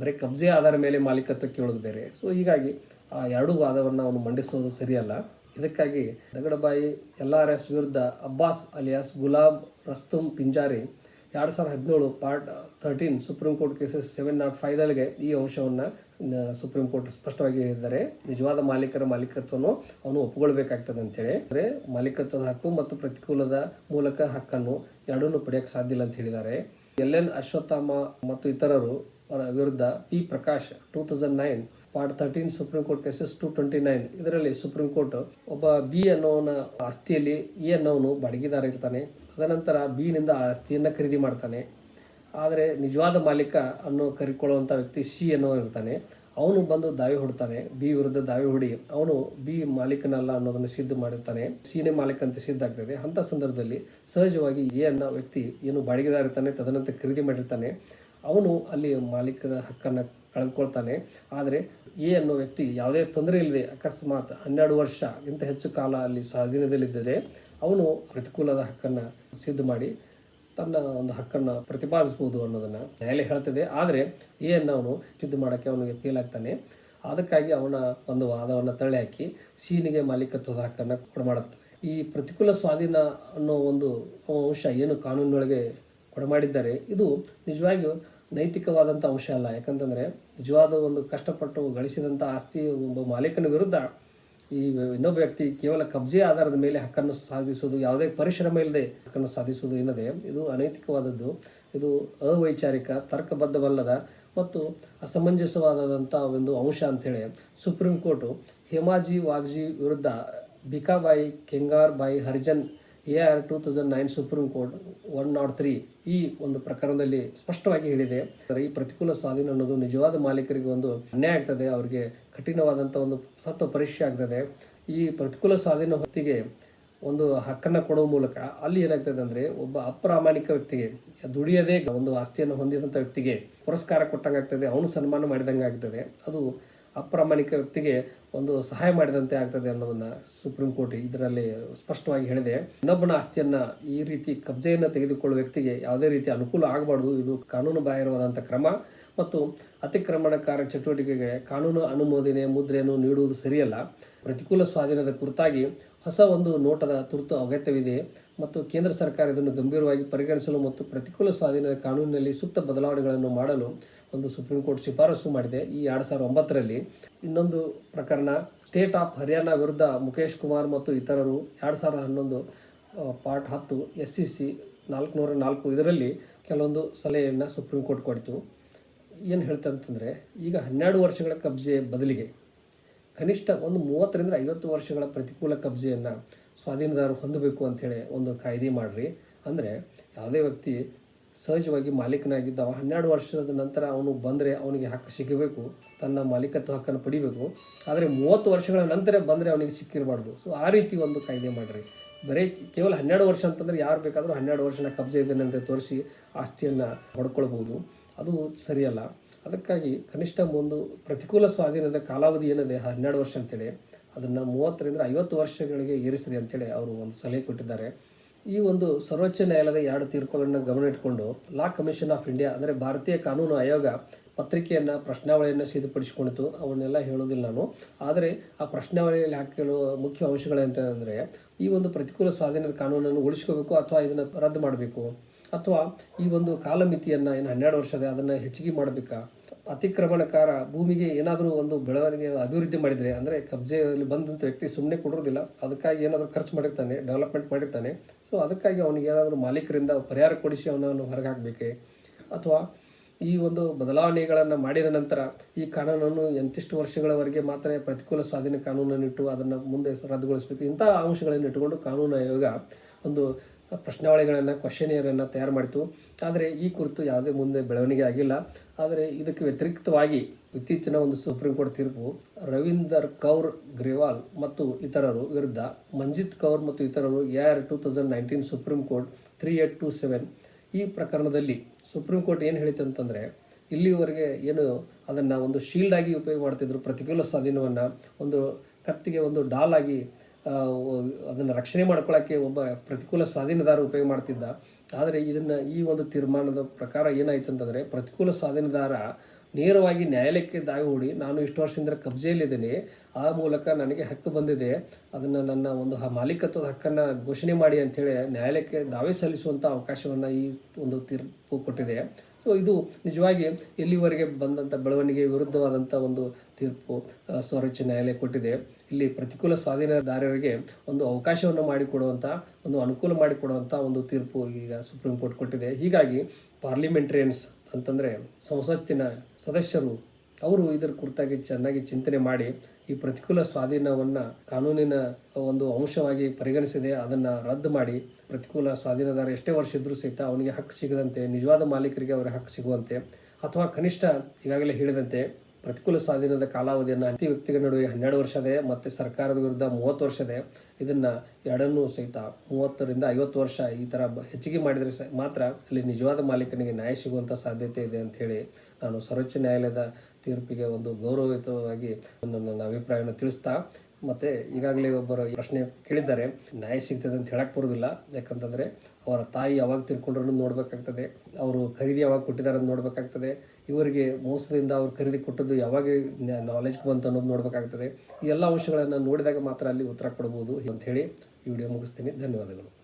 ಬರೀ ಕಬ್ಜೆ ಆಧಾರ ಮೇಲೆ ಮಾಲೀಕತ್ವ ಕೇಳೋದು ಬೇರೆ. ಸೊ ಹೀಗಾಗಿ ಆ ಎರಡೂ ವಾದವನ್ನು ಅವನು ಮಂಡಿಸೋದು ಸರಿಯಲ್ಲ. ಇದಕ್ಕಾಗಿ ದಗಡಬಾಯಿ ಎಲ್ ಆರ್ ಎಸ್ ವಿರುದ್ಧ ಅಬ್ಬಾಸ್ ಅಲಿಯಾಸ್ ಗುಲಾಬ್ ರಸ್ತುಮ್ ಪಿಂಜಾರಿ ಎರಡು ಸಾವಿರದ ಹದಿನೇಳು part thirteen supreme court cases seven not ಫೈವ್ದೊಳಗೆ ಈ ಅಂಶವನ್ನು ಸುಪ್ರೀಂ ಕೋರ್ಟ್ ಸ್ಪಷ್ಟವಾಗಿ ಹೇಳಿದ್ದಾರೆ. ನಿಜವಾದ ಮಾಲೀಕರ ಮಾಲೀಕತ್ವವನ್ನು ಅವನು ಒಪ್ಪಿಕೊಳ್ಬೇಕಾಗ್ತದೆ ಅಂತೇಳಿ. ಅಂದರೆ ಮಾಲೀಕತ್ವದ ಹಕ್ಕು ಮತ್ತು ಪ್ರತಿಕೂಲದ ಮೂಲಕ ಹಕ್ಕನ್ನು ಎರಡನ್ನೂ ಪಡೆಯೋಕ್ಕೆ ಸಾಧ್ಯ ಇಲ್ಲ ಅಂತ ಹೇಳಿದ್ದಾರೆ. ಎಲ್ ಎನ್ ಅಶ್ವತ್ಥಾಮ ಮತ್ತು ಇತರರು ಅವರ ವಿರುದ್ಧ P Prakash two thousand nine part thirteen supreme court cases two twenty nine ಇದರಲ್ಲಿ ಸುಪ್ರೀಂ ಕೋರ್ಟ್ ಒಬ್ಬ ಬಿ ಅನ್ನೋವನ ಆಸ್ತಿಯಲ್ಲಿ ಎ ಅನ್ನೋನು ಬಾಡಿಗೆದಾರ ಇರ್ತಾನೆ. ತದನಂತರ ಬಿನಿಂದ ಆಸ್ತಿಯನ್ನು ಖರೀದಿ ಮಾಡ್ತಾನೆ. ಆದರೆ ನಿಜವಾದ ಮಾಲೀಕ ಅನ್ನೋ ಕರಿಕೊಳ್ಳುವಂಥ ವ್ಯಕ್ತಿ ಸಿ ಅನ್ನೋ ಇರ್ತಾನೆ. ಅವನು ಬಂದು ದಾವೆ ಹೊಡ್ತಾನೆ. ಬಿ ವಿರುದ್ಧ ದಾವೆ ಹೊಡಿ. ಅವನು ಬಿ ಮಾಲೀಕನಲ್ಲ ಅನ್ನೋದನ್ನು ಸಿದ್ಧ ಮಾಡಿರ್ತಾನೆ. ಸಿನೇ ಮಾಲೀಕ ಅಂತ ಸಿದ್ಧ ಆಗ್ತದೆ. ಅಂಥ ಸಂದರ್ಭದಲ್ಲಿ ಸಹಜವಾಗಿ ಎ ಅನ್ನೋ ವ್ಯಕ್ತಿ ಏನು ಬಾಡಿಗೆದಾರ ಇರ್ತಾನೆ ತದನಂತರ ಖರೀದಿ ಮಾಡಿರ್ತಾನೆ. ಅವನು ಅಲ್ಲಿ ಮಾಲೀಕರ ಹಕ್ಕನ್ನು ಕಳೆದುಕೊಳ್ತಾನೆ. ಆದರೆ ಎ ಅನ್ನೋ ವ್ಯಕ್ತಿ ಯಾವುದೇ ತೊಂದರೆ ಇಲ್ಲದೆ ಅಕಸ್ಮಾತ್ ಹನ್ನೆರಡು ಇಂತ ಹೆಚ್ಚು ಕಾಲ ಅಲ್ಲಿ ಸ್ವಾಧೀನದಲ್ಲಿದ್ದರೆ ಅವನು ಪ್ರತಿಕೂಲದ ಹಕ್ಕನ್ನು ಸಿದ್ಧ ಮಾಡಿ ತನ್ನ ಒಂದು ಹಕ್ಕನ್ನು ಪ್ರತಿಪಾದಿಸ್ಬೋದು ಅನ್ನೋದನ್ನು ನ್ಯಾಯಾಲಯ ಹೇಳ್ತದೆ. ಆದರೆ ಎ ಅನ್ನು ಅವನು ಸಿದ್ಧ ಮಾಡೋಕ್ಕೆ ಅವನಿಗೆ ಫೇಲ್ ಆಗ್ತಾನೆ. ಅದಕ್ಕಾಗಿ ಅವನ ಒಂದು ವಾದವನ್ನು ತಳ್ಳಿ ಹಾಕಿ ಸೀನಿಗೆ ಮಾಲೀಕತ್ವದ ಹಕ್ಕನ್ನು ಕೊಡಮಾಡುತ್ತದೆ ಈ ಪ್ರತಿಕೂಲ ಸ್ವಾಧೀನ ಅನ್ನೋ ಒಂದು ಅಂಶ ಏನು ಕಾನೂನಿನೊಳಗೆ ಕೊಡಮಾಡಿದ್ದಾರೆ, ಇದು ನಿಜವಾಗಿಯೂ ನೈತಿಕವಾದಂಥ ಅಂಶ ಅಲ್ಲ. ಯಾಕಂತಂದರೆ ನಿಜವಾದ ಒಂದು ಕಷ್ಟಪಟ್ಟು ಗಳಿಸಿದಂಥ ಆಸ್ತಿ ಒಬ್ಬ ಮಾಲೀಕನ ವಿರುದ್ಧ ಈ ಇನ್ನೊಬ್ಬ ವ್ಯಕ್ತಿ ಕೇವಲ ಕಬ್ಜೆ ಆಧಾರದ ಮೇಲೆ ಹಕ್ಕನ್ನು ಸಾಧಿಸುವುದು, ಯಾವುದೇ ಪರಿಶ್ರಮ ಇಲ್ಲದೆ ಹಕ್ಕನ್ನು ಸಾಧಿಸುವುದು ಎನ್ನದೆ ಇದು ಅನೈತಿಕವಾದದ್ದು. ಇದು ಅವೈಚಾರಿಕ, ತರ್ಕಬದ್ಧವಲ್ಲದ ಮತ್ತು ಅಸಮಂಜಸವಾದಂಥ ಒಂದು ಅಂಶ ಅಂಥೇಳಿ ಸುಪ್ರೀಂ ಕೋರ್ಟು ಹೇಮಾಜಿ ವಾಗ್ಜಿ ವಿರುದ್ಧ Bhikabai Kengar Bai Harijan A R two thousand nine supreme court one not three ಈ ಒಂದು ಪ್ರಕರಣದಲ್ಲಿ ಸ್ಪಷ್ಟವಾಗಿ ಹೇಳಿದೆ. ಈ ಪ್ರತಿಕೂಲ ಸ್ವಾಧೀನ ಅನ್ನೋದು ನಿಜವಾದ ಮಾಲೀಕರಿಗೆ ಒಂದು ಅನ್ಯಾಯ ಆಗ್ತದೆ, ಅವರಿಗೆ ಕಠಿಣವಾದಂಥ ಒಂದು ಸತ್ವ ಪರೀಕ್ಷೆ ಆಗ್ತದೆ. ಈ ಪ್ರತಿಕೂಲ ಸ್ವಾಧೀನ ಹೊತ್ತಿಗೆ ಒಂದು ಹಕ್ಕನ್ನು ಕೊಡುವ ಮೂಲಕ ಅಲ್ಲಿ ಏನಾಗ್ತದೆ ಅಂದರೆ ಒಬ್ಬ ಅಪ್ರಾಮಾಣಿಕ ವ್ಯಕ್ತಿಗೆ ದುಡಿಯದೇ ಒಂದು ಆಸ್ತಿಯನ್ನು ಹೊಂದಿದಂಥ ವ್ಯಕ್ತಿಗೆ ಪುರಸ್ಕಾರ ಕೊಟ್ಟಂಗೆ ಆಗ್ತದೆ ಅವನು ಸನ್ಮಾನ ಮಾಡಿದಂಗೆ ಆಗ್ತದೆ ಅದು ಅಪ್ರಾಮಾಣಿಕ ವ್ಯಕ್ತಿಗೆ ಒಂದು ಸಹಾಯ ಮಾಡಿದಂತೆ ಆಗ್ತದೆ ಅನ್ನೋದನ್ನ ಸುಪ್ರೀಂ ಕೋರ್ಟ್ ಇದರಲ್ಲಿ ಸ್ಪಷ್ಟವಾಗಿ ಹೇಳಿದೆ. ಇನ್ನೊಬ್ಬನ ಆಸ್ತಿಯನ್ನ ಈ ರೀತಿ ಕಬ್ಜೆಯನ್ನು ತೆಗೆದುಕೊಳ್ಳುವ ವ್ಯಕ್ತಿಗೆ ಯಾವುದೇ ರೀತಿ ಅನುಕೂಲ ಆಗಬಾರ್ದು. ಇದು ಕಾನೂನು ಬಾಹಿರವಾದಂಥ ಕ್ರಮ ಮತ್ತು ಅತಿಕ್ರಮಣಕಾರ ಚಟುವಟಿಕೆಗೆ ಕಾನೂನು ಅನುಮೋದನೆ, ಮುದ್ರೆಯನ್ನು ನೀಡುವುದು ಸರಿಯಲ್ಲ. ಪ್ರತಿಕೂಲ ಸ್ವಾಧೀನದ ಕುರಿತಾಗಿ ಹೊಸ ಒಂದು ನೋಟದ ತುರ್ತು ಅಗತ್ಯವಿದೆ ಮತ್ತು ಕೇಂದ್ರ ಸರ್ಕಾರ ಇದನ್ನು ಗಂಭೀರವಾಗಿ ಪರಿಗಣಿಸಲು ಮತ್ತು ಪ್ರತಿಕೂಲ ಸ್ವಾಧೀನದ ಕಾನೂನಿನಲ್ಲಿ ಸೂಕ್ತ ಬದಲಾವಣೆಗಳನ್ನು ಮಾಡಲು ಒಂದು ಸುಪ್ರೀಂ ಕೋರ್ಟ್ ಶಿಫಾರಸು ಮಾಡಿದೆ ಈ ಎರಡು ಸಾವಿರದ ಒಂಬತ್ತರಲ್ಲಿ. ಇನ್ನೊಂದು ಪ್ರಕರಣ ಸ್ಟೇಟ್ ಆಫ್ ಹರಿಯಾಣ ವಿರುದ್ಧ ಮುಖೇಶ್ ಕುಮಾರ್ ಮತ್ತು ಇತರರು ಎರಡು ಸಾವಿರದ ಹನ್ನೊಂದು ಪಾರ್ಟ್ ಹತ್ತು, ಎಸ್ ಸಿ ಸಿ ನಾಲ್ಕುನೂರ ನಾಲ್ಕು ಇದರಲ್ಲಿ ಕೆಲವೊಂದು ಸಲಹೆಯನ್ನು ಸುಪ್ರೀಂ ಕೋರ್ಟ್ ಕೊಡ್ತು. ಏನು ಹೇಳ್ತಂತಂದರೆ ಈಗ ಹನ್ನೆರಡು ವರ್ಷಗಳ ಕಬ್ಜೆ ಬದಲಿಗೆ ಕನಿಷ್ಠ ಒಂದು ಮೂವತ್ತರಿಂದ ಐವತ್ತು ವರ್ಷಗಳ ಪ್ರತಿಕೂಲ ಕಬ್ಜೆಯನ್ನು ಸ್ವಾಧೀನದಾರರು ಹೊಂದಬೇಕು ಅಂಥೇಳಿ ಒಂದು ಕಾಯ್ದೆ ಮಾಡಿರಿ. ಅಂದರೆ, ಯಾವುದೇ ವ್ಯಕ್ತಿ ಸಹಜವಾಗಿ ಮಾಲೀಕನಾಗಿದ್ದ ಅವ ಹನ್ನೆರಡು ವರ್ಷದ ನಂತರ ಅವನು ಬಂದರೆ ಅವನಿಗೆ ಹಕ್ಕು ಸಿಗಬೇಕು, ತನ್ನ ಮಾಲೀಕತ್ವ ಹಕ್ಕನ್ನು ಪಡಿಬೇಕು. ಆದರೆ ಮೂವತ್ತು ವರ್ಷಗಳ ನಂತರ ಬಂದರೆ ಅವನಿಗೆ ಸಿಕ್ಕಿರಬಾರ್ದು. ಸೊ ಆ ರೀತಿ ಒಂದು ಕಾಯ್ದೆ ಮಾಡಿರಿ. ಬರೀ ಕೇವಲ ಹನ್ನೆರಡು ವರ್ಷ ಅಂತಂದರೆ ಯಾರು ಬೇಕಾದರೂ ಹನ್ನೆರಡು ವರ್ಷನ ಕಬ್ಜೆ ಇದ್ದೇನೆ ಅಂತ ತೋರಿಸಿ ಆಸ್ತಿಯನ್ನು ಪಡ್ಕೊಳ್ಬೋದು ಅದು ಸರಿಯಲ್ಲ. ಅದಕ್ಕಾಗಿ ಕನಿಷ್ಠ ಒಂದು ಪ್ರತಿಕೂಲ ಸ್ವಾಧೀನದ ಕಾಲಾವಧಿ ಏನಿದೆ ಹನ್ನೆರಡು ವರ್ಷ ಅಂತೇಳಿ, ಅದನ್ನು ಮೂವತ್ತರಿಂದ ಐವತ್ತು ವರ್ಷಗಳಿಗೆ ಏರಿಸ್ರಿ ಅಂತೇಳಿ ಅವರು ಒಂದು ಸಲಹೆ ಕೊಟ್ಟಿದ್ದಾರೆ. ಈ ಒಂದು ಸರ್ವೋಚ್ಚ ನ್ಯಾಯಾಲಯದ ಎರಡು ತೀರ್ಪುಗಳನ್ನ ಗಮನ ಇಟ್ಕೊಂಡು ಲಾ ಕಮಿಷನ್ ಆಫ್ ಇಂಡಿಯಾ, ಅಂದರೆ ಭಾರತೀಯ ಕಾನೂನು ಆಯೋಗ ಪತ್ರಿಕೆಯನ್ನು, ಪ್ರಶ್ನಾವಳಿಯನ್ನು ಸಿದ್ಧಪಡಿಸಿಕೊಂಡಿತು ಅವನ್ನೆಲ್ಲ ಹೇಳೋದಿಲ್ಲ ನಾನು. ಆದರೆ ಆ ಪ್ರಶ್ನಾವಳಿಯಲ್ಲಿ ಹಾಕಿರುವ ಮುಖ್ಯ ಅಂಶಗಳಂತಂದರೆ ಈ ಒಂದು ಪ್ರತಿಕೂಲ ಸ್ವಾಧೀನದ ಕಾನೂನನ್ನು ಉಳಿಸ್ಕೋಬೇಕು ಅಥವಾ ಇದನ್ನು ರದ್ದು ಮಾಡಬೇಕು? ಅಥವಾ ಈ ಒಂದು ಕಾಲಮಿತಿಯನ್ನು ಏನು ಹನ್ನೆರಡು ವರ್ಷದ ಅದನ್ನು ಹೆಚ್ಚಿಗೆ ಮಾಡಬೇಕಾ? ಅತಿಕ್ರಮಣಕಾರ ಭೂಮಿಗೆ ಏನಾದರೂ ಒಂದು ಬೆಳವಣಿಗೆ ಅಭಿವೃದ್ಧಿ ಮಾಡಿದರೆ, ಅಂದರೆ ಕಬ್ಜೆಯಲ್ಲಿ ಬಂದಂಥ ವ್ಯಕ್ತಿ ಸುಮ್ಮನೆ ಕೊಡೋದಿಲ್ಲ, ಅದಕ್ಕಾಗಿ ಏನಾದರೂ ಖರ್ಚು ಮಾಡಿರ್ತಾನೆ ಡೆವಲಪ್ಮೆಂಟ್ ಮಾಡಿರ್ತಾನೆ. ಸೊ ಅದಕ್ಕಾಗಿ ಅವನಿಗೆ ಏನಾದರೂ ಮಾಲೀಕರಿಂದ ಪರಿಹಾರ ಕೊಡಿಸಿ ಅವನನ್ನು ಹೊರಗೆ ಹಾಕಬೇಕೆ? ಅಥವಾ ಈ ಒಂದು ಬದಲಾವಣೆಗಳನ್ನು ಮಾಡಿದ ನಂತರ ಈ ಕಾನೂನನ್ನು ಎಂತಿಷ್ಟು ವರ್ಷಗಳವರೆಗೆ ಮಾತ್ರ ಪ್ರತಿಕೂಲ ಸ್ವಾಧೀನ ಕಾನೂನನ್ನು ಇಟ್ಟು ಅದನ್ನು ಮುಂದೆ ರದ್ದುಗೊಳಿಸಬೇಕು? ಇಂಥ ಅಂಶಗಳನ್ನು ಇಟ್ಟುಕೊಂಡು ಕಾನೂನು ಆಯೋಗ ಒಂದು ಪ್ರಶ್ನಾವಳಿಗಳನ್ನು ಕ್ವಶನಿಯರನ್ನು ತಯಾರು ಮಾಡಿತು ಆದರೆ ಈ ಕುರಿತು ಯಾವುದೇ ಮುಂದೆ ಬೆಳವಣಿಗೆ ಆಗಿಲ್ಲ. ಆದರೆ ಇದಕ್ಕೆ ವ್ಯತಿರಿಕ್ತವಾಗಿ ಇತ್ತೀಚಿನ ಒಂದು ಸುಪ್ರೀಂ ಕೋರ್ಟ್ ತೀರ್ಪು ರವೀಂದರ್ ಕೌರ್ ಗ್ರೇವಾಲ್ ಮತ್ತು ಇತರರು ವಿರುದ್ಧ ಮಂಜಿತ್ ಕೌರ್ ಮತ್ತು ಇತರರು A R two thousand nineteen supreme court three eight two seven ಈ ಪ್ರಕರಣದಲ್ಲಿ ಸುಪ್ರೀಂ ಕೋರ್ಟ್ ಏನು ಹೇಳಿತು ಅಂತಂದರೆ ಇಲ್ಲಿವರೆಗೆ ಏನು ಅದನ್ನು ಒಂದು ಶೀಲ್ಡ್ ಆಗಿ ಉಪಯೋಗ ಮಾಡ್ತಿದ್ರು, ಪ್ರತಿಕೂಲ ಸ್ವಾಧೀನವನ್ನು, ಒಂದು ಕತ್ತಿಗೆ ಒಂದು ಡಾಲ್ ಆಗಿ ಅದನ್ನು ರಕ್ಷಣೆ ಮಾಡ್ಕೊಳ್ಳೋಕ್ಕೆ ಒಬ್ಬ ಪ್ರತಿಕೂಲ ಸ್ವಾಧೀನದಾರ ಉಪಯೋಗ ಮಾಡ್ತಿದ್ದ. ಆದರೆ ಇದನ್ನು ಈ ಒಂದು ತೀರ್ಮಾನದ ಪ್ರಕಾರ ಏನಾಯ್ತು ಅಂತಂದರೆ ಪ್ರತಿಕೂಲ ಸ್ವಾಧೀನದಾರ ನೇರವಾಗಿ ನ್ಯಾಯಾಲಯಕ್ಕೆ ದಾವಿ ಹೂಡಿ, ನಾನು ಇಷ್ಟು ವರ್ಷದಿಂದ ಕಬ್ಜೆಯಲ್ಲಿದ್ದೇನೆ, ಆ ಮೂಲಕ ನನಗೆ ಹಕ್ಕು ಬಂದಿದೆ, ಅದನ್ನು ನನ್ನ ಒಂದು ಮಾಲೀಕತ್ವದ ಹಕ್ಕನ್ನು ಘೋಷಣೆ ಮಾಡಿ ಅಂಥೇಳಿ ನ್ಯಾಯಾಲಯಕ್ಕೆ ದಾವೆ ಸಲ್ಲಿಸುವಂಥ ಅವಕಾಶವನ್ನು ಈ ಒಂದು ತೀರ್ಪು ಕೊಟ್ಟಿದೆ. ಸೊ ಇದು ನಿಜವಾಗಿ ಎಲ್ಲಿವರೆಗೆ ಬಂದಂಥ ಬೆಳವಣಿಗೆ ವಿರುದ್ಧವಾದಂಥ ಒಂದು ತೀರ್ಪು ಸರ್ವೋಚ್ಚ ನ್ಯಾಯಾಲಯ ಕೊಟ್ಟಿದೆ. ಇಲ್ಲಿ ಪ್ರತಿಕೂಲ ಸ್ವಾಧೀನದಾರರಿಗೆ ಒಂದು ಅವಕಾಶವನ್ನು ಮಾಡಿಕೊಡುವಂಥ ಒಂದು ಅನುಕೂಲ ಮಾಡಿಕೊಡುವಂಥ ಒಂದು ತೀರ್ಪು ಈಗ ಸುಪ್ರೀಂ ಕೋರ್ಟ್ ಕೊಟ್ಟಿದೆ. ಹೀಗಾಗಿ ಪಾರ್ಲಿಮೆಂಟ್ರಿಯನ್ಸ್ ಅಂತಂದರೆ ಸಂಸತ್ತಿನ ಸದಸ್ಯರು, ಅವರು ಇದರ ಕುರಿತಾಗಿ ಚೆನ್ನಾಗಿ ಚಿಂತನೆ ಮಾಡಿ ಈ ಪ್ರತಿಕೂಲ ಸ್ವಾಧೀನವನ್ನು ಕಾನೂನಿನ ಒಂದು ಅಂಶವಾಗಿ ಪರಿಗಣಿಸಿದೆ ಅದನ್ನು ರದ್ದು ಮಾಡಿ, ಪ್ರತಿಕೂಲ ಸ್ವಾಧೀನದಾರ ಎಷ್ಟೇ ವರ್ಷ ಇದ್ದರೂ ಸಹಿತ ಅವನಿಗೆ ಹಕ್ಕು ಸಿಗದಂತೆ, ನಿಜವಾದ ಮಾಲೀಕರಿಗೆ ಅವರ ಹಕ್ಕು ಸಿಗುವಂತೆ, ಅಥವಾ ಕನಿಷ್ಠ ಈಗಾಗಲೇ ಹೇಳಿದಂತೆ ಪ್ರತಿಕೂಲ ಸ್ವಾಧೀನದ ಕಾಲಾವಧಿಯನ್ನು ಅತಿ ವ್ಯಕ್ತಿಗಳ ನಡುವೆ ಹನ್ನೆರಡು ಇದೆ ಮತ್ತು ಸರ್ಕಾರದ ವಿರುದ್ಧ ಮೂವತ್ತು ವರ್ಷ ಇದೆ ಇದನ್ನು ಎರಡನ್ನೂ ಸಹಿತ ಮೂವತ್ತರಿಂದ ಐವತ್ತು ವರ್ಷ ಈ ಥರ ಹೆಚ್ಚಿಗೆ ಮಾಡಿದರೆ ಸಹ ಮಾತ್ರ ಅಲ್ಲಿ ನಿಜವಾದ ಮಾಲೀಕನಿಗೆ ನ್ಯಾಯ ಸಿಗುವಂಥ ಸಾಧ್ಯತೆ ಇದೆ ಅಂತ ಹೇಳಿ ನಾನು ಸರ್ವೋಚ್ಚ ನ್ಯಾಯಾಲಯದ ತೀರ್ಪಿಗೆ ಒಂದು ಗೌರವಯುತವಾಗಿ ನನ್ನ ಅಭಿಪ್ರಾಯವನ್ನು ತಿಳಿಸ್ತಾ ಮತ್ತು ಈಗಾಗಲೇ ಒಬ್ಬರು ಪ್ರಶ್ನೆ ಕೇಳಿದ್ದಾರೆ. ನ್ಯಾಯ ಸಿಗ್ತದೆ ಅಂತ ಹೇಳಕ್ಕೆ ಬರೋದಿಲ್ಲ. ಯಾಕಂತಂದರೆ ಅವರ ತಾಯಿ ಯಾವಾಗ ತಿಳ್ಕೊಂಡ್ರೂ ನೋಡಬೇಕಾಗ್ತದೆ. ಅವರು ಖರೀದಿ ಯಾವಾಗ ಕೊಟ್ಟಿದ್ದಾರೆ ನೋಡಬೇಕಾಗ್ತದೆ. ಇವರಿಗೆ ಮೋಸದಿಂದ ಅವ್ರು ಖರೀದಿ ಕೊಟ್ಟದ್ದು ಯಾವಾಗ ನಾಲೆಜ್ಗೆ ಬಂತು ಅನ್ನೋದು ನೋಡಬೇಕಾಗ್ತದೆ. ಈ ಎಲ್ಲ ಅಂಶಗಳನ್ನು ನೋಡಿದಾಗ ಮಾತ್ರ ಅಲ್ಲಿ ಉತ್ತರ ಕೊಡ್ಬೋದು ಅಂತ ಹೇಳಿ ಈ ವಿಡಿಯೋ ಮುಗಿಸ್ತೀನಿ. ಧನ್ಯವಾದಗಳು.